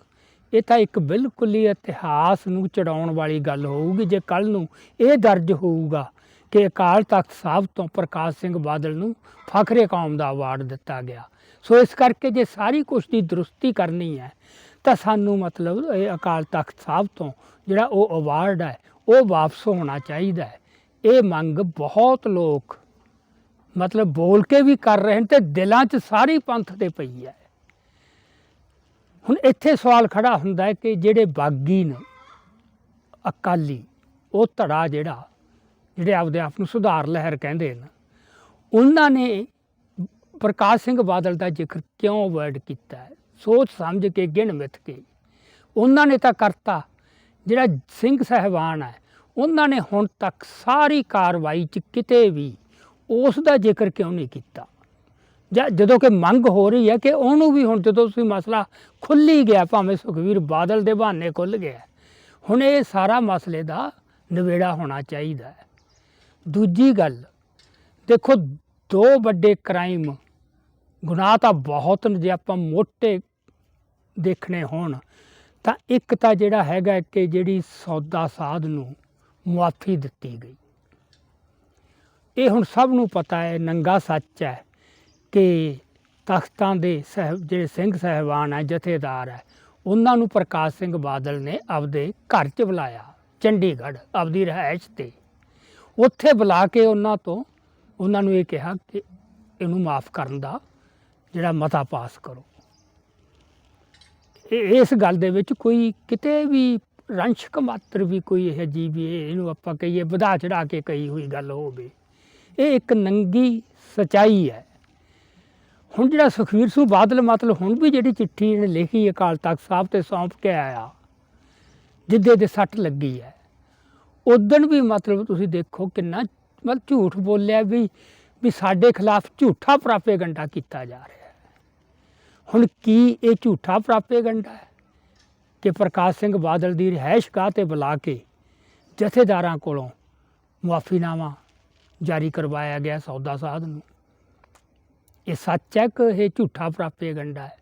ਇਹ ਤਾਂ ਇੱਕ ਬਿਲਕੁਲ ਹੀ ਇਤਿਹਾਸ ਨੂੰ ਚੜਾਉਣ ਵਾਲੀ ਗੱਲ ਹੋਊਗੀ। ਜੇ ਕੱਲ ਨੂੰ ਇਹ ਦਰਜ ਹੋਊਗਾ ਕਿ ਅਕਾਲ ਤਖਤ ਸਾਹਿਬ ਤੋਂ ਪ੍ਰਕਾਸ਼ ਸਿੰਘ ਬਾਦਲ ਨੂੰ ਫਖਰੇ ਕੌਮ ਦਾ ਅਵਾਰਡ ਦਿੱਤਾ ਗਿਆ ਸੋ ਇਸ ਕਰਕੇ ਜੇ ਸਾਰੀ ਕੁਛ ਦੀ ਦਰੁਸਤੀ ਕਰਨੀ ਹੈ, ਤਾਂ ਸਾਨੂੰ ਮਤਲਬ ਇਹ ਅਕਾਲ ਤਖਤ ਸਾਹਿਬ ਤੋਂ ਜਿਹੜਾ ਉਹ ਅਵਾਰਡ ਹੈ, ਉਹ ਵਾਪਸ ਹੋਣਾ ਚਾਹੀਦਾ ਹੈ। ਇਹ ਮੰਗ ਬਹੁਤ ਲੋਕ ਮਤਲਬ ਬੋਲ ਕੇ ਵੀ ਕਰ ਰਹੇ ਨੇ ਤੇ ਦਿਲਾਂ 'ਚ ਸਾਰੀ ਪੰਥ ਦੇ ਪਈ ਹੈ। ਹੁਣ ਇੱਥੇ ਸਵਾਲ ਖੜਾ ਹੁੰਦਾ ਹੈ ਕਿ ਜਿਹੜੇ ਬਾਗੀ ਨੇ, ਅਕਾਲੀ, ਉਹ ਧੜਾ ਜਿਹੜਾ, ਜਿਹੜੇ ਆਪਦੇ ਆਪ ਨੂੰ ਸੁਧਾਰ ਲਹਿਰ ਕਹਿੰਦੇ ਨੇ, ਉਹਨਾਂ ਨੇ ਪ੍ਰਕਾਸ਼ ਸਿੰਘ ਬਾਦਲ ਦਾ ਜ਼ਿਕਰ ਕਿਉਂ ਅਵੋਇਡ ਕੀਤਾ ਹੈ? ਸੋਚ ਸਮਝ ਕੇ, ਗਿਣ ਮਿੱਥ ਕੇ। ਉਹਨਾਂ ਨੇ ਤਾਂ ਕਰਤਾ। ਜਿਹੜਾ ਸਿੰਘ ਸਹਿਬਾਨ ਹੈ, ਉਹਨਾਂ ਨੇ ਹੁਣ ਤੱਕ ਸਾਰੀ ਕਾਰਵਾਈ 'ਚ ਕਿਤੇ ਵੀ ਉਸ ਦਾ ਜ਼ਿਕਰ ਕਿਉਂ ਨਹੀਂ ਕੀਤਾ? ਜਾਂ ਜਦੋਂ ਕਿ ਮੰਗ ਹੋ ਰਹੀ ਹੈ ਕਿ ਉਹਨੂੰ ਵੀ ਹੁਣ ਜਦੋਂ ਤੁਸੀਂ ਮਸਲਾ ਖੁੱਲੀ ਗਿਆ, ਭਾਵੇਂ ਸੁਖਵੀਰ ਬਾਦਲ ਦੇ ਬਹਾਨੇ ਖੁੱਲ ਗਿਆ ਹੁਣ ਇਹ ਸਾਰਾ ਮਸਲੇ ਦਾ ਨਿਬੇੜਾ ਹੋਣਾ ਚਾਹੀਦਾ ਹੈ। ਦੂਜੀ ਗੱਲ, ਦੇਖੋ ਦੋ ਵੱਡੇ ਕ੍ਰਾਈਮ ਗੁਨਾਹ ਤਾਂ ਬਹੁਤ ਨੇ, ਜੇ ਆਪਾਂ ਮੋਟੇ ਦੇਖਣੇ ਹੋਣ, ਤਾਂ ਇੱਕ ਤਾਂ ਜਿਹੜਾ ਹੈਗਾ ਕਿ ਜਿਹੜੀ ਸੌਦਾ ਸਾਧ ਨੂੰ ਮੁਆਫੀ ਦਿੱਤੀ ਗਈ। ਇਹ ਹੁਣ ਸਭ ਨੂੰ ਪਤਾ ਹੈ, ਨੰਗਾ ਸੱਚ ਹੈ ਕਿ ਤਖਤਾਂ ਦੇ ਸਹਿਬ, ਜਿਹੜੇ ਸਿੰਘ ਸਹਿਬਾਨ ਹੈ, ਜਥੇਦਾਰ ਹੈ, ਉਹਨਾਂ ਨੂੰ ਪ੍ਰਕਾਸ਼ ਸਿੰਘ ਬਾਦਲ ਨੇ ਆਪਦੇ ਘਰ 'ਚ ਬੁਲਾਇਆ, ਚੰਡੀਗੜ੍ਹ, ਆਪਦੀ ਰਿਹਾਇਸ਼ ਤੇ। ਉੱਥੇ ਬੁਲਾ ਕੇ ਉਹਨਾਂ ਤੋਂ, ਉਹਨਾਂ ਨੂੰ ਇਹ ਕਿਹਾ ਕਿ ਇਹਨੂੰ ਮਾਫ ਕਰਨ ਦਾ ਜਿਹੜਾ ਮਤਾ ਪਾਸ ਕਰੋ। ਇਹ, ਇਸ ਗੱਲ ਦੇ ਵਿੱਚ ਕੋਈ ਕਿਤੇ ਵੀ ਰੰਸ਼ਕ ਮਾਤਰ ਵੀ ਕੋਈ ਇਹ ਜੀ ਵੀ ਇਹਨੂੰ ਆਪਾਂ ਕਹੀਏ ਵਧਾ ਚੜਾ ਕੇ ਕਹੀ ਹੋਈ ਗੱਲ ਹੋਵੇ। ਇਹ ਇੱਕ ਨੰਗੀ ਸਚਾਈ ਹੈ। ਹੁਣ ਜਿਹੜਾ ਸੁਖਵੀਰ ਸਿੰਘ ਬਾਦਲ ਮਤਲਬ ਹੁਣ ਵੀ ਜਿਹੜੀ ਚਿੱਠੀ ਇਹਨੇ ਲਿਖੀ ਅਕਾਲ ਤਖਤ ਸਾਹਿਬ ਤੇ ਸੌਂਪ ਕੇ ਆਇਆ, ਜਿੱਦੇ ਦੇ ਸੱਟ ਲੱਗੀ ਹੈ ਉਦੋਂ ਵੀ ਮਤਲਬ ਤੁਸੀਂ ਦੇਖੋ ਕਿੰਨਾ ਮਤਲਬ ਝੂਠ ਬੋਲਿਆ ਵੀ ਵੀ ਸਾਡੇ ਖਿਲਾਫ ਝੂਠਾ ਪ੍ਰਾਪੇਗੰਡਾ ਕੀਤਾ ਜਾ ਰਿਹਾ। ਹੁਣ ਕੀ ਇਹ ਝੂਠਾ ਪ੍ਰਾਪੇਗੰਡਾ ਹੈ ਕਿ ਪ੍ਰਕਾਸ਼ ਸਿੰਘ ਬਾਦਲ ਦੀ ਰਿਹਾਇਸ਼ ਗਾਹ ਤੇ ਬੁਲਾ ਕੇ ਜਥੇਦਾਰਾਂ ਕੋਲੋਂ ਮੁਆਫੀਨਾਮਾ ਜਾਰੀ ਕਰਵਾਇਆ ਗਿਆ ਸੌਦਾ ਸਾਧ ਨੂੰ। ਇਹ ਸੱਚ ਹੈ ਕਿ ਇਹ ਝੂਠਾ ਪ੍ਰਾਪੇਗੰਡਾ ਹੈ?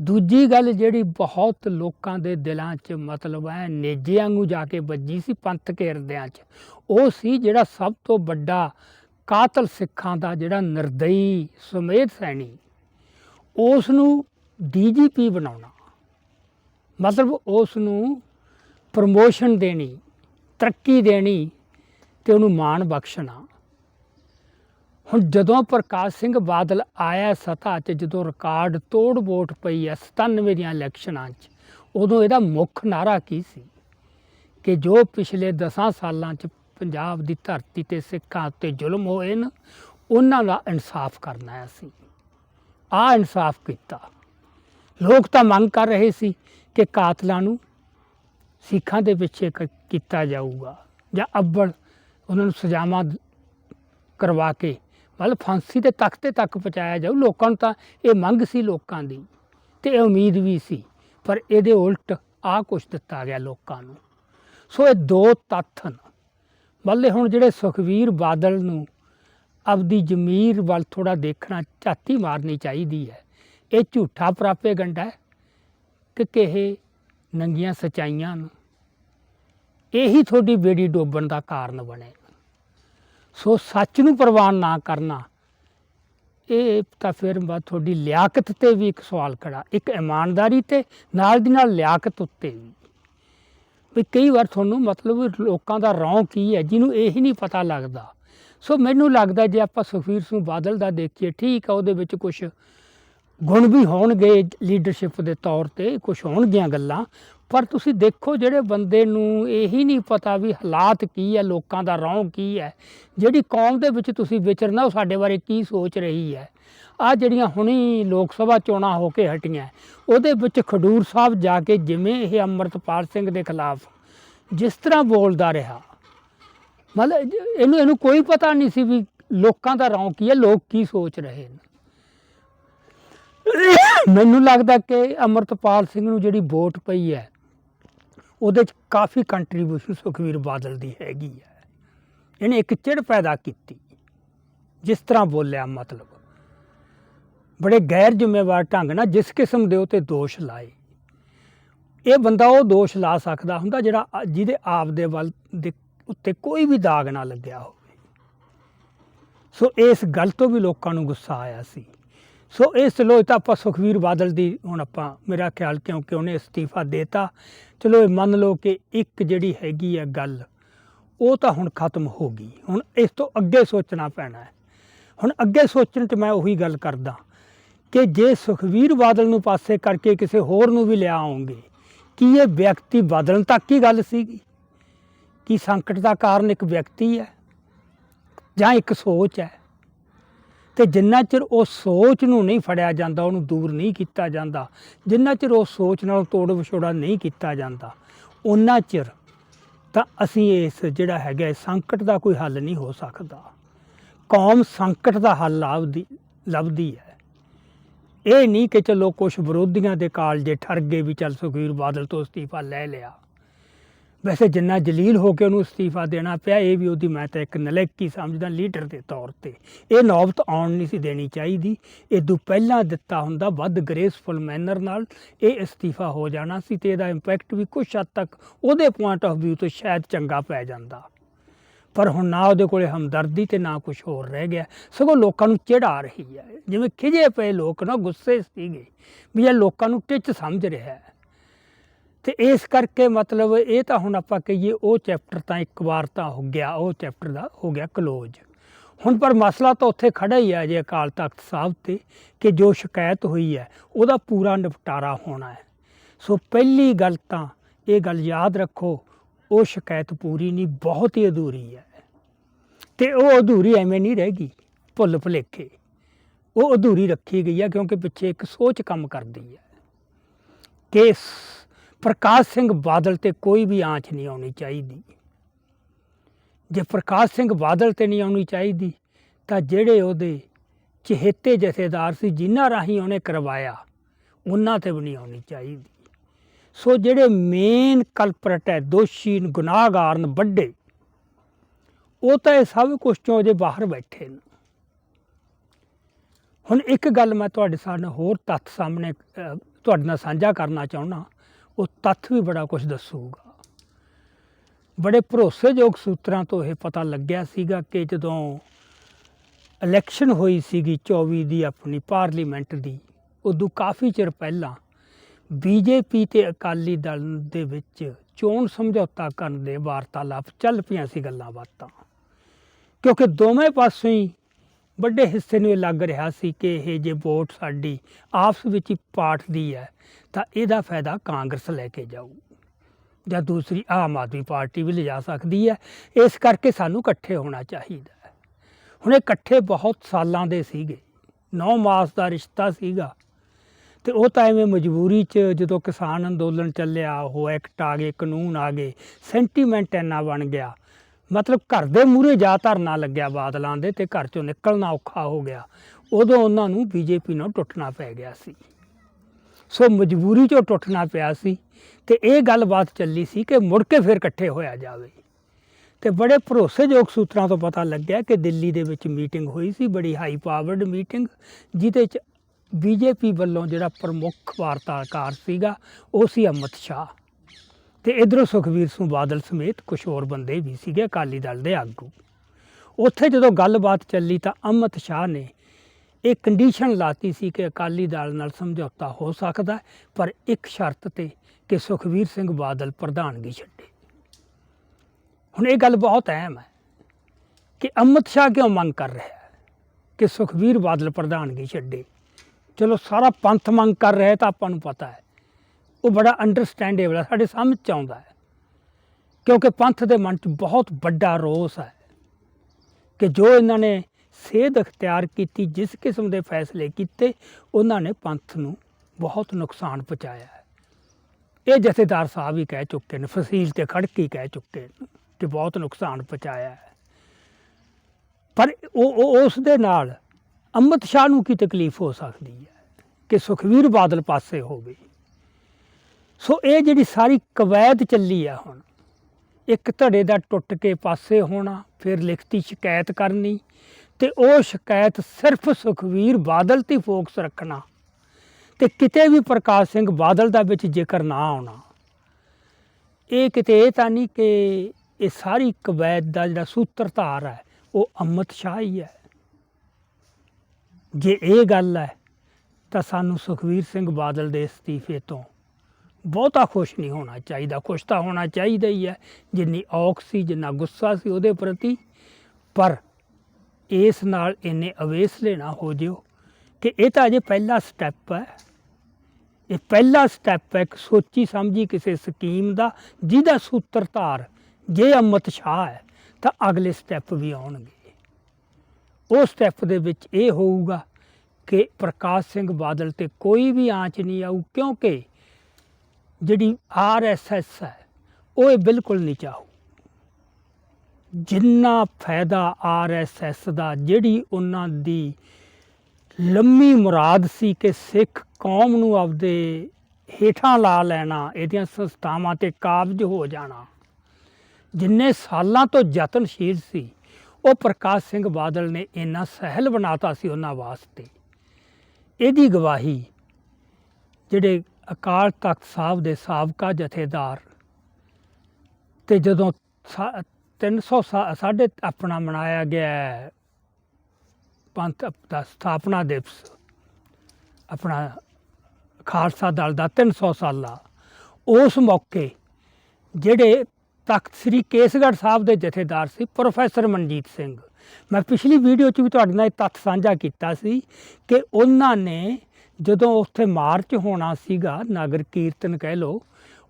ਦੂਜੀ ਗੱਲ ਜਿਹੜੀ ਬਹੁਤ ਲੋਕਾਂ ਦੇ ਦਿਲਾਂ 'ਚ ਮਤਲਬ ਹੈ ਨੇਜਿਆਂ ਵਾਂਗੂ ਜਾ ਕੇ ਵੱਜੀ ਸੀ ਪੰਥ ਘੇਰਦਿਆਂ 'ਚ, ਉਹ ਸੀ ਜਿਹੜਾ ਸਭ ਤੋਂ ਵੱਡਾ ਕਾਤਲ ਸਿੱਖਾਂ ਦਾ ਜਿਹੜਾ ਨਿਰਦਈ ਸੁਮੇਧ ਸੈਣੀ। ਉਸ ਨੂੰ ਡੀਜੀਪੀ ਬਣਾਉਣਾ। ਮਤਲਬ ਉਸ ਨੂੰ ਪ੍ਰਮੋਸ਼ਨ ਦੇਣੀ, ਤਰੱਕੀ ਦੇਣੀ ਤੇ ਉਹਨੂੰ ਮਾਣ ਬਖਸ਼ਣਾ। ਹੁਣ ਜਦੋਂ ਪ੍ਰਕਾਸ਼ ਸਿੰਘ ਬਾਦਲ ਆਇਆ ਸਤਾ 'ਚ, ਜਦੋਂ ਰਿਕਾਰਡ ਤੋੜ ਵੋਟ ਪਈ ਐ 97 ਦੀਆਂ ਇਲੈਕਸ਼ਨਾਂ 'ਚ, ਉਦੋਂ ਇਹਦਾ ਮੁੱਖ ਨਾਰਾ ਕੀ ਸੀ? ਕਿ ਜੋ ਪਿਛਲੇ 10 ਸਾਲਾਂ 'ਚ ਪੰਜਾਬ ਦੀ ਧਰਤੀ ਤੇ ਸਿੱਖਾਂ ਉੱਤੇ ਜ਼ੁਲਮ ਹੋਏ ਨੇ, ਉਹਨਾਂ ਦਾ ਇਨਸਾਫ ਕਰਨਾ ਹੈ ਅਸੀਂ ਆ ਇਨਸਾਫ ਕੀਤਾ। ਲੋਕ ਤਾਂ ਮੰਗ ਕਰ ਰਹੇ ਸੀ ਕਿ ਕਾਤਲਾਂ ਨੂੰ ਸਿੱਖਾਂ ਦੇ ਪਿੱਛੇ ਕੀਤਾ ਜਾਊਗਾ ਜਾਂ ਅੱਬਲ ਉਹਨਾਂ ਨੂੰ ਸਜ਼ਾਵਾਂ ਕਰਵਾ ਕੇ ਮਤਲਬ ਫਾਂਸੀ ਦੇ ਤਖਤੇ ਤੱਕ ਪਹੁੰਚਾਇਆ ਜਾਊ। ਲੋਕਾਂ ਨੂੰ ਤਾਂ ਇਹ ਮੰਗ ਸੀ ਲੋਕਾਂ ਦੀ ਤੇ ਇਹ ਉਮੀਦ ਵੀ ਸੀ, ਪਰ ਇਹਦੇ ਉਲਟ ਆ ਕੁਛ ਦਿੱਤਾ ਗਿਆ ਲੋਕਾਂ ਨੂੰ। ਸੋ ਇਹ ਦੋ ਤੱਥ ਹਨ। ਮੱਲੇ ਹੁਣ ਜਿਹੜੇ ਸੁਖਵੀਰ ਬਾਦਲ ਨੂੰ ਆਪਦੀ ਜ਼ਮੀਰ ਵੱਲ ਥੋੜਾ ਦੇਖਣਾ ਝਾਤੀ ਮਾਰਨੀ ਚਾਹੀਦੀ ਹੈ। ਇਹ ਝੂਠਾ ਪ੍ਰਾਪੇਗੰਡਾ ਹੈ ਕਿ ਕਿਹੇ ਨੰਗੀਆਂ ਸਚਾਈਆਂ ਨੂੰ। ਇਹੀ ਤੁਹਾਡੀ ਬੇੜੀ ਡੋਬਣ ਦਾ ਕਾਰਨ ਬਣੇ। ਸੋ ਸੱਚ ਨੂੰ ਪ੍ਰਵਾਨ ਨਾ ਕਰਨਾ, ਇਹ ਤਾਂ ਫਿਰ ਬਾ ਤੁਹਾਡੀ ਲਿਆਕਤ ਤੇ ਵੀ ਇੱਕ ਸਵਾਲ ਖੜਾ, ਇੱਕ ਇਮਾਨਦਾਰੀ ਤੇ, ਨਾਲ ਦੀ ਨਾਲ ਲਿਆਕਤ ਉੱਤੇ ਵੀ। ਵੀ ਕਈ ਵਾਰ ਤੁਹਾਨੂੰ ਮਤਲਬ ਲੋਕਾਂ ਦਾ ਰੌਂ ਕੀ ਹੈ, ਜਿਹਨੂੰ ਇਹ ਹੀ ਨਹੀਂ ਪਤਾ ਲੱਗਦਾ ਸੋ ਮੈਨੂੰ ਲੱਗਦਾ ਜੇ ਆਪਾਂ ਸੁਖਵੀਰ ਸਿੰਘ ਬਾਦਲ ਦਾ ਦੇਖੀਏ, ਠੀਕ ਆ, ਉਹਦੇ ਵਿੱਚ ਕੁਝ ਗੁਣ ਵੀ ਹੋਣਗੇ ਲੀਡਰਸ਼ਿਪ ਦੇ ਤੌਰ ਤੇ ਕੁਝ ਹੋਣਗੀਆਂ ਗੱਲਾਂ, ਪਰ ਤੁਸੀਂ ਦੇਖੋ ਜਿਹੜੇ ਬੰਦੇ ਨੂੰ ਇਹੀ ਨਹੀਂ ਪਤਾ ਵੀ ਹਾਲਾਤ ਕੀ ਹੈ ਲੋਕਾਂ ਦਾ ਰੌਂ ਕੀ ਹੈ ਜਿਹੜੀ ਕੌਮ ਦੇ ਵਿੱਚ ਤੁਸੀਂ ਵਿਚਰਨਾ, ਉਹ ਸਾਡੇ ਬਾਰੇ ਕੀ ਸੋਚ ਰਹੀ ਹੈ ਆ ਜਿਹੜੀਆਂ ਹੁਣੀ ਲੋਕ ਸਭਾ ਚੋਣਾਂ ਹੋ ਕੇ ਹਟੀਆਂ, ਉਹਦੇ ਵਿੱਚ ਖਡੂਰ ਸਾਹਿਬ ਜਾ ਕੇ ਜਿਵੇਂ ਇਹ ਅੰਮ੍ਰਿਤਪਾਲ ਸਿੰਘ ਦੇ ਖਿਲਾਫ ਜਿਸ ਤਰ੍ਹਾਂ ਬੋਲਦਾ ਰਿਹਾ ਮਤਲਬ ਇਹਨੂੰ ਇਹਨੂੰ ਕੋਈ ਪਤਾ ਨਹੀਂ ਸੀ ਵੀ ਲੋਕਾਂ ਦਾ ਰੌਂ ਕੀ ਹੈ, ਲੋਕ ਕੀ ਸੋਚ ਰਹੇ ਨੇ। ਮੈਨੂੰ ਲੱਗਦਾ ਕਿ ਅਮਰਤਪਾਲ ਸਿੰਘ ਨੂੰ ਜਿਹੜੀ ਵੋਟ ਪਈ ਹੈ, ਉਹਦੇ ਚ ਕਾਫੀ ਕੰਟਰੀਬਿਊਸ਼ਨ ਸੁਖਵੀਰ ਬਾਦਲ ਦੀ ਹੈਗੀ ਹੈ। ਇਹਨੇ ਇੱਕ ਚਿੜ ਪੈਦਾ ਕੀਤੀ, ਜਿਸ ਤਰ੍ਹਾਂ ਬੋਲਿਆ ਮਤਲਬ। ਬੜੇ ਗੈਰ ਜ਼ਿੰਮੇਵਾਰ ਢੰਗ ਨਾਲ ਜਿਸ ਕਿਸਮ ਦੇ ਉਤੇ ਦੋਸ਼ ਲਾਏ। ਇਹ ਬੰਦਾ ਉਹ ਦੋਸ਼ ਲਾ ਸਕਦਾ ਹੁੰਦਾ ਜਿਹੜਾ ਜਿਹਦੇ ਆਪ ਦੇ ਵੱਲ ਦੇ ਉੱਤੇ ਕੋਈ ਵੀ ਦਾਗ ਨਾ ਲੱਗਿਆ ਹੋਵੇ। ਸੋ ਇਸ ਗੱਲ ਤੋਂ ਵੀ ਲੋਕਾਂ ਨੂੰ ਗੁੱਸਾ ਆਇਆ ਸੀ। ਸੋ ਇਸ ਲੋ ਤਾਂ ਆਪਾਂ ਸੁਖਵੀਰ ਬਾਦਲ ਦੀ ਹੁਣ ਆਪਾਂ ਮੇਰਾ ਖਿਆਲ ਕਿਉਂਕਿ ਉਹਨੇ ਅਸਤੀਫਾ ਦੇਤਾ। ਚਲੋ ਇਹ ਮੰਨ ਲਓ ਕਿ ਇੱਕ ਜਿਹੜੀ ਹੈਗੀ ਹੈ ਗੱਲ, ਉਹ ਤਾਂ ਹੁਣ ਖਤਮ ਹੋ ਗਈ। ਹੁਣ ਇਸ ਤੋਂ ਅੱਗੇ ਸੋਚਣਾ ਪੈਣਾ ਹੈ। ਹੁਣ ਅੱਗੇ ਸੋਚਣ 'ਚ ਮੈਂ ਉਹੀ ਗੱਲ ਕਰਦਾ ਕਿ ਜੇ ਸੁਖਵੀਰ ਬਾਦਲ ਨੂੰ ਪਾਸੇ ਕਰਕੇ ਕਿਸੇ ਹੋਰ ਨੂੰ ਵੀ ਲਿਆ ਆਉਂਗੇ, ਕੀ ਇਹ ਵਿਅਕਤੀ ਬਦਲਣ ਤੱਕ ਹੀ ਗੱਲ ਸੀਗੀ? ਕਿ ਸੰਕਟ ਦਾ ਕਾਰਨ ਇੱਕ ਵਿਅਕਤੀ ਹੈ ਜਾਂ ਇੱਕ ਸੋਚ ਹੈ। ਤੇ ਜਿੰਨਾ ਚਿਰ ਉਹ ਸੋਚ ਨੂੰ ਨਹੀਂ ਫੜਿਆ ਜਾਂਦਾ, ਉਹਨੂੰ ਦੂਰ ਨਹੀਂ ਕੀਤਾ ਜਾਂਦਾ, ਜਿੰਨਾ ਚਿਰ ਉਹ ਸੋਚ ਨਾਲ ਤੋੜ ਵਿਛੋੜਾ ਨਹੀਂ ਕੀਤਾ ਜਾਂਦਾ ਉਹਨਾਂ ਚਿਰ ਤਾਂ ਅਸੀਂ ਇਸ ਜਿਹੜਾ ਹੈਗਾ ਸੰਕਟ ਦਾ ਕੋਈ ਹੱਲ ਨਹੀਂ ਹੋ ਸਕਦਾ। ਕੌਮ ਸੰਕਟ ਦਾ ਹੱਲ ਲੱਭਦੀ ਲੱਭਦੀ ਹੈ। ਇਹ ਨਹੀਂ ਕਿ ਚਲੋ ਕੁਝ ਵਿਰੋਧੀਆਂ ਦੇ ਕਾਲਜੇ ਠਰ ਗਏ ਵੀ ਚੱਲ ਸੁਖਵੀਰ ਬਾਦਲ ਤੋਂ ਅਸਤੀਫਾ ਲੈ ਲਿਆ। ਵੈਸੇ ਜਿੰਨਾ ਜਲੀਲ ਹੋ ਕੇ ਉਹਨੂੰ ਅਸਤੀਫਾ ਦੇਣਾ ਪਿਆ, ਇਹ ਵੀ ਉਹਦੀ ਮੈਂ ਤਾਂ ਇੱਕ ਨਲੇਕੀ ਸਮਝਦਾ ਲੀਡਰ ਦੇ ਤੌਰ ਤੇ। ਇਹ ਨੌਬਤ ਆਉਣ ਨਹੀਂ ਸੀ ਦੇਣੀ ਚਾਹੀਦੀ। ਇਹ ਤੋਂ ਪਹਿਲਾਂ ਦਿੱਤਾ ਹੁੰਦਾ ਵੱਧ ਗ੍ਰੇਸਫੁਲ ਮੈਨਰ ਨਾਲ ਇਹ ਅਸਤੀਫਾ ਹੋ ਜਾਣਾ ਸੀ ਤੇ ਇਹਦਾ ਇੰਪੈਕਟ ਵੀ ਕੁਝ ਹੱਦ ਤੱਕ ਉਹਦੇ ਪੁਆਇੰਟ ਆਫ View ਤੋਂ ਸ਼ਾਇਦ ਚੰਗਾ ਪੈ ਜਾਂਦਾ। ਪਰ ਹੁਣ ਨਾ ਉਹਦੇ ਕੋਲੇ ਹਮਦਰਦੀ ਤੇ ਨਾ ਕੁਝ ਹੋਰ ਰਹਿ ਗਿਆ। ਸਗੋਂ ਲੋਕਾਂ ਨੂੰ ਚਿੜਾ ਰਹੀ ਹੈ। ਜਿਵੇਂ ਖਿਜੇ ਪਏ ਲੋਕ ਨਾ ਗੁੱਸੇ ਸੀਗੇ ਵੀ ਇਹ ਲੋਕਾਂ ਨੂੰ ਟਿੱਚ ਸਮਝ ਰਿਹਾ ਹੈ। ਤੇ ਇਸ ਕਰਕੇ ਮਤਲਬ ਇਹ ਤਾਂ ਹੁਣ ਆਪਾਂ ਕਹੀਏ ਉਹ ਚੈਪਟਰ ਤਾਂ ਇੱਕ ਵਾਰ ਤਾਂ ਹੋ ਗਿਆ, ਉਹ ਚੈਪਟਰ ਦਾ ਹੋ ਗਿਆ ਕਲੋਜ਼ ਹੁਣ ਪਰ ਮਸਲਾ ਤਾਂ ਉੱਥੇ ਖੜਾ ਹੀ ਹੈ ਜੇ ਅਕਾਲ ਤਖਤ ਸਾਹਿਬ ਤੇ ਕਿ ਜੋ ਸ਼ਿਕਾਇਤ ਹੋਈ ਹੈ, ਉਹਦਾ ਪੂਰਾ ਨਿਪਟਾਰਾ ਹੋਣਾ ਹੈ। ਸੋ ਪਹਿਲੀ ਗੱਲ ਤਾਂ ਇਹ ਗੱਲ ਯਾਦ ਰੱਖੋ, ਉਹ ਸ਼ਿਕਾਇਤ ਪੂਰੀ ਨਹੀਂ, ਬਹੁਤ ਹੀ ਅਧੂਰੀ ਹੈ। ਤੇ ਉਹ ਅਧੂਰੀ ਐਵੇਂ ਨਹੀਂ ਰਹਿ ਗਈ, ਭੁੱਲ ਭੁਲੇਖੇ। ਉਹ ਅਧੂਰੀ ਰੱਖੀ ਗਈ ਹੈ ਕਿਉਂਕਿ ਪਿੱਛੇ ਇੱਕ ਸੋਚ ਕੰਮ ਕਰਦੀ ਹੈ। ਕਿ ਪ੍ਰਕਾਸ਼ ਸਿੰਘ ਬਾਦਲ ਤੇ ਕੋਈ ਵੀ ਆਂਚ ਨਹੀਂ ਆਉਣੀ ਚਾਹੀਦੀ। ਜੇ ਪ੍ਰਕਾਸ਼ ਸਿੰਘ ਬਾਦਲ ਤੇ ਨਹੀਂ ਆਉਣੀ ਚਾਹੀਦੀ, ਤਾਂ ਜਿਹੜੇ ਉਹਦੇ ਚਹੇਤੇ ਜਥੇਦਾਰ ਸੀ, ਜਿਨ੍ਹਾਂ ਰਾਹੀਂ ਉਹਨੇ ਕਰਵਾਇਆ, ਉਹਨਾਂ ਤੇ ਵੀ ਨਹੀਂ ਆਉਣੀ ਚਾਹੀਦੀ। ਸੋ ਜਿਹੜੇ ਮੇਨ ਕਲਪਰਟ ਹੈ, ਦੋਸ਼ੀ, ਗੁਨਾਹਗਾਰ ਵੱਡੇ, ਉਹ ਤਾਂ ਇਹ ਸਭ ਕੁਝ ਚੋਂ ਜੇ ਬਾਹਰ ਬੈਠੇ ਨੇ। ਹੁਣ ਇੱਕ ਗੱਲ ਮੈਂ ਤੁਹਾਡੇ ਸਾਹਮਣੇ ਹੋਰ ਤੱਥ ਸਾਹਮਣੇ ਤੁਹਾਡੇ ਨਾਲ ਸਾਂਝਾ ਕਰਨਾ ਚਾਹੁੰਦਾ। ਉਹ ਤੱਥ ਵੀ ਬੜਾ ਕੁਝ ਦੱਸੂਗਾ। ਬੜੇ ਭਰੋਸੇਯੋਗ ਸੂਤਰਾਂ ਤੋਂ ਇਹ ਪਤਾ ਲੱਗਿਆ ਸੀਗਾ ਕਿ ਜਦੋਂ ਇਲੈਕਸ਼ਨ ਹੋਈ ਸੀਗੀ 24 ਦੀ ਆਪਣੀ ਪਾਰਲੀਮੈਂਟ ਦੀ, ਉਦੋਂ ਕਾਫੀ ਚਿਰ ਪਹਿਲਾਂ ਬੀਜੇਪੀ ਤੇ ਅਕਾਲੀ ਦਲ ਦੇ ਵਿੱਚ ਚੋਣ ਸਮਝੌਤਾ ਕਰਨ ਦੇ ਵਾਰਤਾਲਾਪ ਚੱਲ ਪਈਆਂ ਸੀ ਗੱਲਾਂ ਬਾਤਾਂ। ਕਿਉਂਕਿ ਦੋਵੇਂ ਪਾਸੋਂ ਹੀ ਵੱਡੇ ਹਿੱਸੇ ਨੂੰ ਇਹ ਲੱਗ ਰਿਹਾ ਸੀ ਕਿ ਇਹ ਜੇ ਵੋਟ ਸਾਡੀ ਆਪਸ ਵਿੱਚ ਹੀ ਪਾਟਦੀ ਹੈ, ਤਾਂ ਇਹਦਾ ਫਾਇਦਾ ਕਾਂਗਰਸ ਲੈ ਕੇ ਜਾਊ ਜਾਂ ਦੂਸਰੀ ਆਮ ਆਦਮੀ ਪਾਰਟੀ ਵੀ ਲਿਜਾ ਸਕਦੀ ਹੈ। ਇਸ ਕਰਕੇ ਸਾਨੂੰ ਇਕੱਠੇ ਹੋਣਾ ਚਾਹੀਦਾ ਹੈ। ਹੁਣ ਇਹ ਇਕੱਠੇ ਬਹੁਤ ਸਾਲਾਂ ਦੇ ਸੀਗੇ 9 ਮਾਸ ਦਾ ਰਿਸ਼ਤਾ ਸੀਗਾ ਤੇ ਉਹ ਤਾਂ ਐਵੇਂ ਮਜਬੂਰੀ 'ਚ ਜਦੋਂ ਕਿਸਾਨ ਅੰਦੋਲਨ ਚੱਲਿਆ, ਉਹ ਐਕਟ ਆ ਗਏ, ਕਾਨੂੰਨ ਆ ਗਏ, ਸੈਂਟੀਮੈਂਟ ਇੰਨਾ ਬਣ ਗਿਆ ਮਤਲਬ ਘਰ ਦੇ ਮੂਹਰੇ ਜਾ ਧਰਨਾ ਲੱਗਿਆ ਬਾਦਲਾਂ ਦੇ ਤੇ ਘਰ ਚੋਂ ਨਿਕਲਣਾ ਔਖਾ ਹੋ ਗਿਆ। ਉਦੋਂ ਉਹਨਾਂ ਨੂੰ ਬੀਜੇਪੀ ਨਾਲ ਟੁੱਟਣਾ ਪੈ ਗਿਆ ਸੀ। ਸੋ ਮਜਬੂਰੀ 'ਚੋਂ ਟੁੱਟਣਾ ਪਿਆ ਸੀ ਤੇ ਇਹ ਗੱਲਬਾਤ ਚੱਲੀ ਸੀ ਕਿ ਮੁੜ ਕੇ ਫਿਰ ਇਕੱਠੇ ਹੋਇਆ ਜਾਵੇ। ਤੇ ਬੜੇ ਭਰੋਸੇਯੋਗ ਸੂਤਰਾਂ ਤੋਂ ਪਤਾ ਲੱਗਿਆ ਕਿ ਦਿੱਲੀ ਦੇ ਵਿੱਚ ਮੀਟਿੰਗ ਹੋਈ ਸੀ, ਬੜੀ ਹਾਈ ਪਾਵਰਡ ਮੀਟਿੰਗ, ਜਿਹਦੇ 'ਚ ਬੀਜੇਪੀ ਵੱਲੋਂ ਜਿਹੜਾ ਪ੍ਰਮੁੱਖ ਵਾਰਤਾਕਾਰ ਸੀਗਾ, ਉਹ ਸੀ ਅਮਿਤ ਸ਼ਾਹ। ਤੇ ਇਧਰੋਂ ਸੁਖਵੀਰ ਸਿੰਘ ਬਾਦਲ ਸਮੇਤ ਕੁਝ ਹੋਰ ਬੰਦੇ ਵੀ ਸੀਗੇ ਅਕਾਲੀ ਦਲ ਦੇ ਆਗੂ। ਉੱਥੇ ਜਦੋਂ ਗੱਲਬਾਤ ਚੱਲੀ ਤਾਂ ਅਮਿਤ ਸ਼ਾਹ ਨੇ ਇਹ ਕੰਡੀਸ਼ਨ ਲਾਤੀ ਸੀ ਕਿ ਅਕਾਲੀ ਦਲ ਨਾਲ ਸਮਝੌਤਾ ਹੋ ਸਕਦਾ ਪਰ ਇੱਕ ਸ਼ਰਤ ਤੇ ਕਿ ਸੁਖਵੀਰ ਸਿੰਘ ਬਾਦਲ ਪ੍ਰਧਾਨਗੀ ਛੱਡੇ। ਹੁਣ ਇਹ ਗੱਲ ਬਹੁਤ ਅਹਿਮ ਹੈ ਕਿ ਅਮਿਤ ਸ਼ਾਹ ਕਿਉਂ ਮੰਗ ਕਰ ਰਿਹਾ ਹੈ ਕਿ ਸੁਖਵੀਰ ਬਾਦਲ ਪ੍ਰਧਾਨਗੀ ਛੱਡੇ। ਚਲੋ ਸਾਰਾ ਪੰਥ ਮੰਗ ਕਰ ਰਿਹਾ ਤਾਂ ਆਪਾਂ ਨੂੰ ਪਤਾ ਹੈ। ਉਹ ਬੜਾ ਅੰਡਰਸਟੈਂਡੇਬਲ ਹੈ, ਸਾਡੇ ਸਮਝ ਚ ਆਉਂਦਾ ਹੈ। ਕਿਉਂਕਿ ਪੰਥ ਦੇ ਮਨ 'ਚ ਬਹੁਤ ਵੱਡਾ ਰੋਸ ਹੈ ਕਿ ਜੋ ਇਹਨਾਂ ਨੇ ਸੇਧ ਅਖਤਿਆਰ ਕੀਤੀ, ਜਿਸ ਕਿਸਮ ਦੇ ਫੈਸਲੇ ਕੀਤੇ, ਉਹਨਾਂ ਨੇ ਪੰਥ ਨੂੰ ਬਹੁਤ ਨੁਕਸਾਨ ਪਹੁੰਚਾਇਆ ਹੈ। ਇਹ ਜਥੇਦਾਰ ਸਾਹਿਬ ਵੀ ਕਹਿ ਚੁੱਕੇ ਨੇ, ਫਸੀਲ ਤੇ ਖੜਕੀ ਕਹਿ ਚੁੱਕੇ ਨੇ ਕਿ ਬਹੁਤ ਨੁਕਸਾਨ ਪਹੁੰਚਾਇਆ ਹੈ। ਪਰ ਉਹ ਉਸ ਦੇ ਨਾਲ ਅੰਮ੍ਰਿਤ ਸ਼ਾਹ ਨੂੰ ਕੀ ਤਕਲੀਫ ਹੋ ਸਕਦੀ ਹੈ ਕਿ ਸੁਖਵੀਰ ਬਾਦਲ ਪਾਸੇ ਹੋਵੇ? ਸੋ ਇਹ ਜਿਹੜੀ ਸਾਰੀ ਕਵੈਤ ਚੱਲੀ ਆ ਹੁਣ, ਇੱਕ ਧੜੇ ਦਾ ਟੁੱਟ ਕੇ ਪਾਸੇ ਹੋਣਾ, ਫਿਰ ਲਿਖਤੀ ਸ਼ਿਕਾਇਤ ਕਰਨੀ ਤੇ ਉਹ ਸ਼ਿਕਾਇਤ ਸਿਰਫ ਸੁਖਵੀਰ ਬਾਦਲ ਤੇ ਫੋਕਸ ਰੱਖਣਾ ਤੇ ਕਿਤੇ ਵੀ ਪ੍ਰਕਾਸ਼ ਸਿੰਘ ਬਾਦਲ ਦਾ ਵਿੱਚ ਜ਼ਿਕਰ ਨਾ ਆਉਣਾ। ਇਹ ਕਿਤੇ ਇਹ ਤਾਂ ਨਹੀਂ ਕਿ ਇਹ ਸਾਰੀ ਕਵੈਤ ਦਾ ਜਿਹੜਾ ਸੂਤਰਧਾਰ ਹੈ, ਉਹ ਅੰਮ੍ਰਿਤ ਸ਼ਾਹ ਹੀ ਹੈ। ਜੇ ਇਹ ਗੱਲ ਹੈ, ਤਾਂ ਸਾਨੂੰ ਸੁਖਵੀਰ ਸਿੰਘ ਬਾਦਲ ਦੇ ਅਸਤੀਫੇ ਤੋਂ ਬਹੁਤਾ ਖੁਸ਼ ਨਹੀਂ ਹੋਣਾ ਚਾਹੀਦਾ। ਖੁਸ਼ ਤਾਂ ਹੋਣਾ ਚਾਹੀਦਾ ਹੀ ਹੈ। ਜਿੰਨੀ ਔਖ ਸੀ, ਜਿੰਨਾ ਗੁੱਸਾ ਸੀ ਉਹਦੇ ਪ੍ਰਤੀ। ਪਰ ਇਸ ਨਾਲ ਇੰਨੇ ਅਵੇਸਲੇ ਨਾ ਹੋ ਜਿਓ ਕਿ ਇਹ ਤਾਂ ਅਜੇ ਪਹਿਲਾ ਸਟੈਪ ਹੈ। ਇਹ ਪਹਿਲਾ ਸਟੈਪ ਹੈ ਇੱਕ ਸੋਚੀ ਸਮਝੀ ਕਿਸੇ ਸਕੀਮ ਦਾ, ਜਿਹਦਾ ਸੂਤਰਧਾਰ ਜੇ ਅੰਮ੍ਰਿਤ ਸ਼ਾਹ ਹੈ, ਤਾਂ ਅਗਲੇ ਸਟੈਪ ਵੀ ਆਉਣਗੇ। ਉਹ ਸਟੈਪ ਦੇ ਵਿੱਚ ਇਹ ਹੋਊਗਾ ਕਿ ਪ੍ਰਕਾਸ਼ ਸਿੰਘ ਬਾਦਲ ਤੇ ਕੋਈ ਵੀ ਆਂਚ ਨਹੀਂ ਆਊ, ਕਿਉਂਕਿ ਜਿਹੜੀ ਆਰਐਸਐਸ ਹੈ, ਉਹ ਇਹ ਬਿਲਕੁਲ ਨਹੀਂ ਚਾਹੂ। ਜਿੰਨਾ ਫਾਇਦਾ ਆਰਐਸਐਸ ਦਾ, ਜਿਹੜੀ ਉਹਨਾਂ ਦੀ ਲੰਮੀ ਮੁਰਾਦ ਸੀ ਕਿ ਸਿੱਖ ਕੌਮ ਨੂੰ ਆਪਦੇ ਹੇਠਾਂ ਲਾ ਲੈਣਾ, ਇਹਦੀਆਂ ਸੰਸਥਾਵਾਂ ਤੇ ਕਾਬਜ ਹੋ ਜਾਣਾ, ਜਿੰਨੇ ਸਾਲਾਂ ਤੋਂ ਯਤਨਸ਼ੀਲ ਸੀ, ਉਹ ਪ੍ਰਕਾਸ਼ ਸਿੰਘ ਬਾਦਲ ਨੇ ਇੰਨਾ ਸਹਿਲ ਬਣਾਤਾ ਸੀ ਉਹਨਾਂ ਵਾਸਤੇ। ਇਹਦੀ ਗਵਾਹੀ ਜਿਹੜੇ ਅਕਾਲ ਤਖਤ ਸਾਹਿਬ ਦੇ ਸਾਬਕਾ ਜਥੇਦਾਰ ਤੇ ਜਦੋਂ ਸਾ- 300 ਸਾ- ਸਾਢੇ ਆਪਣਾ ਮਨਾਇਆ ਗਿਆ ਪੰਥ ਦਾ ਸਥਾਪਨਾ ਦਿਵਸ, ਆਪਣਾ ਖਾਲਸਾ ਦਲ ਦਾ 300 ਸਾਲਾ, ਉਸ ਮੌਕੇ ਜਿਹੜੇ ਤਖਤ ਸ੍ਰੀ ਕੇਸਗੜ੍ਹ ਸਾਹਿਬ ਦੇ ਜਥੇਦਾਰ ਸੀ ਪ੍ਰੋਫੈਸਰ ਮਨਜੀਤ ਸਿੰਘ, ਮੈਂ ਪਿਛਲੀ ਵੀਡੀਓ 'ਚ ਵੀ ਤੁਹਾਡੇ ਨਾਲ ਇਹ ਤੱਥ ਸਾਂਝਾ ਕੀਤਾ ਸੀ ਕਿ ਉਹਨਾਂ ਨੇ ਜਦੋਂ ਉੱਥੇ ਮਾਰਚ ਹੋਣਾ ਸੀਗਾ, ਨਗਰ ਕੀਰਤਨ ਕਹਿ ਲਓ,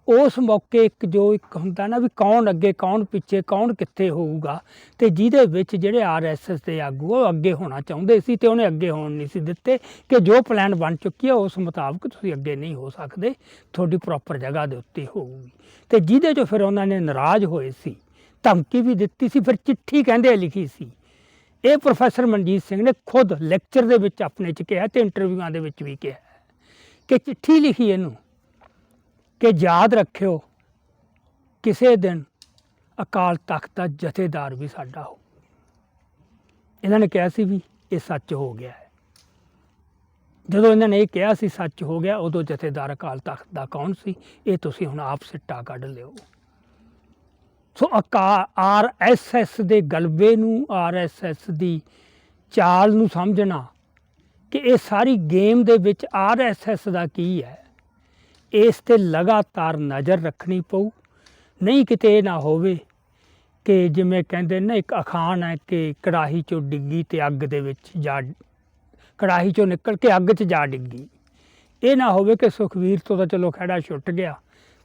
ਉਸ ਮੌਕੇ ਇੱਕ ਜੋ ਇੱਕ ਹੁੰਦਾ ਨਾ ਵੀ ਕੌਣ ਅੱਗੇ, ਕੌਣ ਪਿੱਛੇ, ਕੌਣ ਕਿੱਥੇ ਹੋਊਗਾ, ਤੇ ਜਿਹਦੇ ਵਿੱਚ ਜਿਹੜੇ ਆਰਐਸਐਸ ਦੇ ਆਗੂ ਉਹ ਅੱਗੇ ਹੋਣਾ ਚਾਹੁੰਦੇ ਸੀ ਤੇ ਉਹਨੇ ਅੱਗੇ ਹੋਣ ਨਹੀਂ ਸੀ ਦਿੱਤੇ ਕਿ ਜੋ ਪਲਾਨ ਬਣ ਚੁੱਕੀ ਹੈ ਉਸ ਮੁਤਾਬਕ ਤੁਸੀਂ ਅੱਗੇ ਨਹੀਂ ਹੋ ਸਕਦੇ, ਤੁਹਾਡੀ ਪ੍ਰੋਪਰ ਜਗ੍ਹਾ ਦੇ ਉੱਤੇ ਹੋਊਗੀ। ਤੇ ਜਿਹਦੇ 'ਚੋਂ ਫਿਰ ਉਹਨਾਂ ਨੇ ਨਾਰਾਜ਼ ਹੋਏ ਸੀ, ਧਮਕੀ ਵੀ ਦਿੱਤੀ ਸੀ, ਫਿਰ ਚਿੱਠੀ ਕਹਿੰਦੇ ਲਿਖੀ ਸੀ ਇਹ ਪ੍ਰੋਫੈਸਰ ਮਨਜੀਤ ਸਿੰਘ ਨੇ ਖੁਦ ਲੈਕਚਰ ਦੇ ਵਿੱਚ ਆਪਣੇ ਚ ਕਿਹਾ ਤੇ ਇੰਟਰਵਿਊਆਂ ਦੇ ਵਿੱਚ ਵੀ ਕਿਹਾ ਕਿ ਚਿੱਠੀ ਲਿਖੀ ਇਹਨੂੰ ਕਿ ਯਾਦ ਰੱਖਿਓ, ਕਿਸੇ ਦਿਨ ਅਕਾਲ ਤਖਤ ਦਾ ਜਥੇਦਾਰ ਵੀ ਸਾਡਾ ਹੋ ਇਹਨਾਂ ਨੇ ਕਿਹਾ ਸੀ ਵੀ ਇਹ ਸੱਚ ਹੋ ਗਿਆ ਹੈ। ਜਦੋਂ ਇਹਨਾਂ ਨੇ ਇਹ ਕਿਹਾ ਸੀ ਸੱਚ ਹੋ ਗਿਆ, ਉਦੋਂ ਜਥੇਦਾਰ ਅਕਾਲ ਤਖਤ ਦਾ ਕੌਣ ਸੀ? ਇਹ ਤੁਸੀਂ ਹੁਣ ਆਪ ਸਿੱਟਾ ਕੱਢ ਲਿਓ। ਸੋ ਆਰ ਐਸ ਐਸ ਦੇ ਗਲਬੇ ਨੂੰ ਆਰ ਐਸ ਐਸ ਦੀ ਚਾਲ ਨੂੰ ਸਮਝਣਾ ਕਿ ਇਹ ਸਾਰੀ ਗੇਮ ਦੇ ਵਿੱਚ ਆਰ ਐਸ ਐਸ ਦਾ ਕੀ ਹੈ। ਇਸ ਤੇ ਲਗਾਤਾਰ ਨਜ਼ਰ ਰੱਖਣੀ ਪਊ। ਨਹੀਂ ਕਿਤੇ ਇਹ ਨਾ ਹੋਵੇ ਕਿ ਜਿਵੇਂ ਕਹਿੰਦੇ ਨਾ ਇੱਕ ਅਖਾਣ ਹੈ ਕਿ ਕੜਾਹੀ ਚੋਂ ਡਿੱਗੀ ਤੇ ਅੱਗ ਦੇ ਵਿੱਚ ਜਾ ਕੜਾਹੀ ਚੋਂ ਨਿਕਲ ਕੇ ਅੱਗ 'ਚ ਜਾ ਡਿੱਗੀ। ਇਹ ਨਾ ਹੋਵੇ ਕਿ ਸੁਖਵੀਰ ਤੋਂ ਤਾਂ ਚਲੋ ਖੜਾ ਛੁੱਟ ਗਿਆ।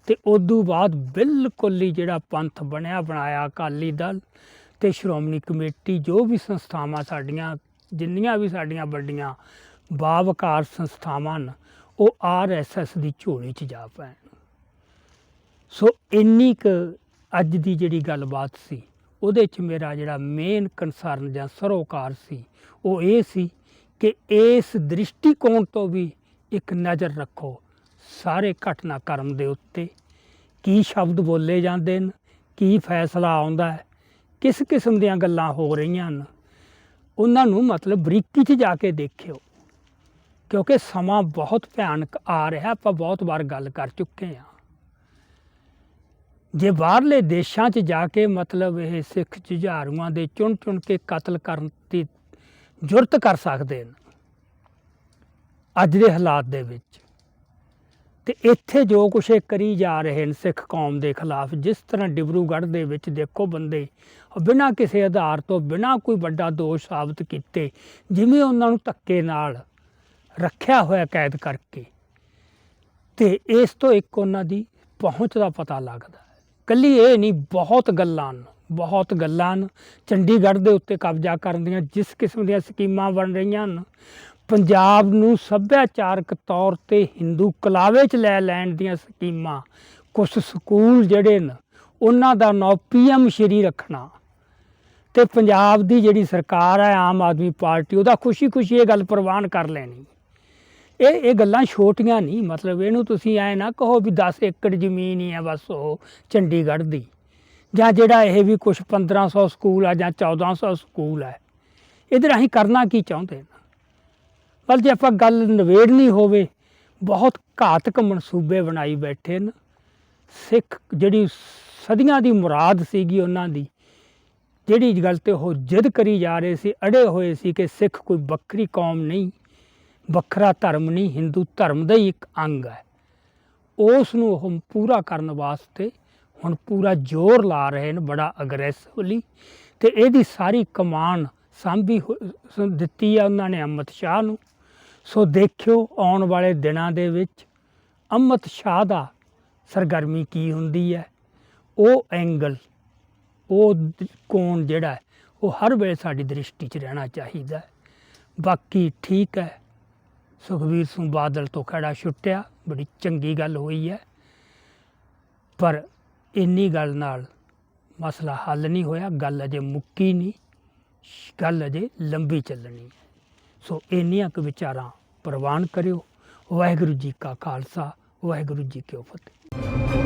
ਤੇ ਉਦੋਂ ਬਾਅਦ ਬਿਲਕੁਲ ਹੀ ਜਿਹੜਾ ਪੰਥ ਬਣਿਆ, ਬਣਾਇਆ ਅਕਾਲੀ ਦਲ ਤੇ ਸ਼੍ਰੋਮਣੀ ਕਮੇਟੀ, ਜੋ ਵੀ ਸੰਸਥਾਵਾਂ ਸਾਡੀਆਂ, ਜਿੰਨੀਆਂ ਵੀ ਸਾਡੀਆਂ ਵੱਡੀਆਂ ਬਾਵਕਾਰ ਸੰਸਥਾਵਾਂ ਹਨ, ਉਹ ਆਰਐਸਐਸ ਦੀ ਝੋਲੀ 'ਚ ਜਾ ਪੈਣ। ਸੋ ਇੰਨੀ ਕੁ ਅੱਜ ਦੀ ਜਿਹੜੀ ਗੱਲਬਾਤ ਸੀ, ਉਹਦੇ 'ਚ ਮੇਰਾ ਜਿਹੜਾ ਮੇਨ ਕਨਸਰਨ ਜਾਂ ਸਰੋਕਾਰ ਸੀ, ਉਹ ਇਹ ਸੀ ਕਿ ਇਸ ਦ੍ਰਿਸ਼ਟੀਕੋਣ ਤੋਂ ਵੀ ਇੱਕ ਨਜ਼ਰ ਰੱਖੋ ਸਾਰੇ ਘਟਨਾਕ੍ਰਮ ਦੇ ਉੱਤੇ। ਕੀ ਸ਼ਬਦ ਬੋਲੇ ਜਾਂਦੇ ਨੇ ਕੀ ਫੈਸਲਾ ਆਉਂਦਾ ਹੈ? ਕਿਸ ਕਿਸਮ ਦੀਆਂ ਗੱਲਾਂ ਹੋ ਰਹੀਆਂ ਹਨ? ਉਹਨਾਂ ਨੂੰ ਮਤਲਬ ਬਰੀਕੀ 'ਚ ਜਾ ਕੇ ਦੇਖਿਓ। ਕਿਉਂਕਿ ਸਮਾਂ ਬਹੁਤ ਭਿਆਨਕ ਆ ਰਿਹਾ, ਆਪਾਂ ਬਹੁਤ ਵਾਰ ਗੱਲ ਕਰ ਚੁੱਕੇ ਹਾਂ। ਜੇ ਬਾਹਰਲੇ ਦੇਸ਼ਾਂ 'ਚ ਜਾ ਕੇ ਮਤਲਬ ਇਹ ਸਿੱਖ ਜੁਝਾਰੂਆਂ ਦੇ ਚੁਣ ਚੁਣ ਕੇ ਕਤਲ ਕਰਨ ਦੀ ਜੁਰਤ ਕਰ ਸਕਦੇ ਨੇ ਅੱਜ ਦੇ ਹਾਲਾਤ ਦੇ ਵਿੱਚ। ਤੇ ਇੱਥੇ ਜੋ ਕੁਛ ਇਹ ਕਰੀ ਜਾ ਰਹੇ ਨੇ ਸਿੱਖ ਕੌਮ ਦੇ ਖਿਲਾਫ, ਜਿਸ ਤਰ੍ਹਾਂ ਡਿਬਰੂਗੜ੍ਹ ਦੇ ਵਿੱਚ ਦੇਖੋ ਬੰਦੇ ਬਿਨਾਂ ਕਿਸੇ ਆਧਾਰ ਤੋਂ, ਬਿਨਾਂ ਕੋਈ ਵੱਡਾ ਦੋਸ਼ ਸਾਬਤ ਕੀਤੇ, ਜਿਵੇਂ ਉਹਨਾਂ ਨੂੰ ਧੱਕੇ ਨਾਲ ਰੱਖਿਆ ਹੋਇਆ ਕੈਦ ਕਰਕੇ। ਤੇ ਇਸ ਤੋਂ ਇੱਕ ਉਹਨਾਂ ਦੀ ਪਹੁੰਚ ਦਾ ਪਤਾ ਲੱਗਦਾ ਹੈ। ਕੱਲੀ ਇਹ ਨਹੀਂ, ਬਹੁਤ ਗੱਲਾਂ ਹਨ, ਬਹੁਤ ਗੱਲਾਂ ਹਨ। ਚੰਡੀਗੜ੍ਹ ਦੇ ਉੱਤੇ ਕਬਜ਼ਾ ਕਰਨ ਦੀਆਂ ਜਿਸ ਕਿਸਮ ਦੀਆਂ ਸਕੀਮਾਂ ਬਣ ਰਹੀਆਂ ਹਨ ਪੰਜਾਬ ਨੂੰ ਸੱਭਿਆਚਾਰਕ ਤੌਰ ਤੇ ਹਿੰਦੂ ਕਲਾਵੇ 'ਚ ਲੈ ਲੈਣ ਦੀਆਂ ਸਕੀਮਾਂ ਕੁਝ ਸਕੂਲ ਜਿਹੜੇ ਨੇ, ਉਹਨਾਂ ਦਾ ਨਾਂ ਪੀਐਮ ਸ਼੍ਰੀ ਰੱਖਣਾ। ਤੇ ਪੰਜਾਬ ਦੀ ਜਿਹੜੀ ਸਰਕਾਰ ਹੈ, ਆਮ ਆਦਮੀ ਪਾਰਟੀ, ਉਹਦਾ ਖੁਸ਼ੀ-ਖੁਸ਼ੀ ਇਹ ਗੱਲ ਪ੍ਰਵਾਨ ਕਰ ਲੈਣੀ। ਇਹ ਇਹ ਗੱਲਾਂ ਛੋਟੀਆਂ ਨਹੀਂ, ਮਤਲਬ ਇਹਨੂੰ ਤੁਸੀਂ ਐ ਨਾ ਕਹੋ ਵੀ 10 ਏਕੜ ਜ਼ਮੀਨ ਹੀ ਹੈ ਬਸ ਉਹ ਚੰਡੀਗੜ੍ਹ ਦੀ। ਜਾਂ ਜਿਹੜਾ ਇਹ ਵੀ ਕੁਝ 1500 ਸਕੂਲ ਆ ਜਾਂ 1400 ਸਕੂਲ ਹੈ, ਇਹਦੇ ਰਾਹੀਂ ਕਰਨਾ ਕੀ ਚਾਹੁੰਦੇ ਨੇ? ਬਲ ਜੇ ਆਪਾਂ ਗੱਲ ਨਵੇੜਨੀ ਹੋਵੇ, ਬਹੁਤ ਘਾਤਕ ਮਨਸੂਬੇ ਬਣਾਈ ਬੈਠੇ ਨੇ ਸਿੱਖ ਜਿਹੜੀ ਸਦੀਆਂ ਦੀ ਮੁਰਾਦ ਸੀਗੀ ਉਹਨਾਂ ਦੀ, ਜਿਹੜੀ ਗੱਲ ਤੇ ਉਹ ਜਿੱਦ ਕਰੀ ਜਾ ਰਹੇ ਸੀ, ਅੜੇ ਹੋਏ ਸੀ ਕਿ ਸਿੱਖ ਕੋਈ ਵੱਖਰੀ ਕੌਮ ਨਹੀਂ, ਵੱਖਰਾ ਧਰਮ ਨਹੀਂ, ਹਿੰਦੂ ਧਰਮ ਦਾ ਹੀ ਇੱਕ ਅੰਗ ਹੈ। ਉਸ ਨੂੰ ਉਹ ਪੂਰਾ ਕਰਨ ਵਾਸਤੇ ਹੁਣ ਪੂਰਾ ਜ਼ੋਰ ਲਾ ਰਹੇ ਨੇ ਬੜਾ ਅਗਰੈਸਿਵਲੀ ਤੇ ਇਹਦੀ ਸਾਰੀ ਕਮਾਨ ਸਾਂਭੀ ਹੋ- ਦਿੱਤੀ ਆ ਉਹਨਾਂ ਨੇ ਅਮਿਤ ਸ਼ਾਹ ਨੂੰ। ਸੋ ਦੇਖਿਓ ਆਉਣ ਵਾਲੇ ਦਿਨਾਂ ਦੇ ਵਿੱਚ ਅਮਿਤ ਸ਼ਾਹ ਦਾ ਸਰਗਰਮੀ ਕੀ ਹੁੰਦੀ ਹੈ। ਉਹ ਐਂਗਲ ਉਹ ਦ- ਕੋਣ ਜਿਹੜਾ ਉਹ ਹਰ ਵੇਲੇ ਸਾਡੀ ਦ੍ਰਿਸ਼ਟੀ 'ਚ ਰਹਿਣਾ ਚਾਹੀਦਾ ਬਾਕੀ ਠੀਕ ਹੈ। ਸੁਖਬੀਰ ਸਿੰਘ ਬਾਦਲ ਤੋਂ ਖੜਾ ਛੁੱਟਿਆ, ਬੜੀ ਚੰਗੀ ਗੱਲ ਹੋਈ ਹੈ। ਪਰ ਇੰਨੀ ਗੱਲ ਨਾਲ ਮਸਲਾ ਹੱਲ ਨਹੀਂ ਹੋਇਆ, ਗੱਲ ਅਜੇ ਮੁੱਕੀ ਨਹੀਂ, ਗੱਲ ਅਜੇ ਲੰਬੀ ਚੱਲਣੀ ਹੈ। ਸੋ ਇੰਨੀਆਂ ਕੁ ਵਿਚਾਰਾਂ ਪ੍ਰਵਾਨ ਕਰਿਓ। ਵਾਹਿਗੁਰੂ ਜੀ ਕਾ ਖਾਲਸਾ ਵਾਹਿਗੁਰੂ ਜੀ ਕੀ ਫਤਿਹ।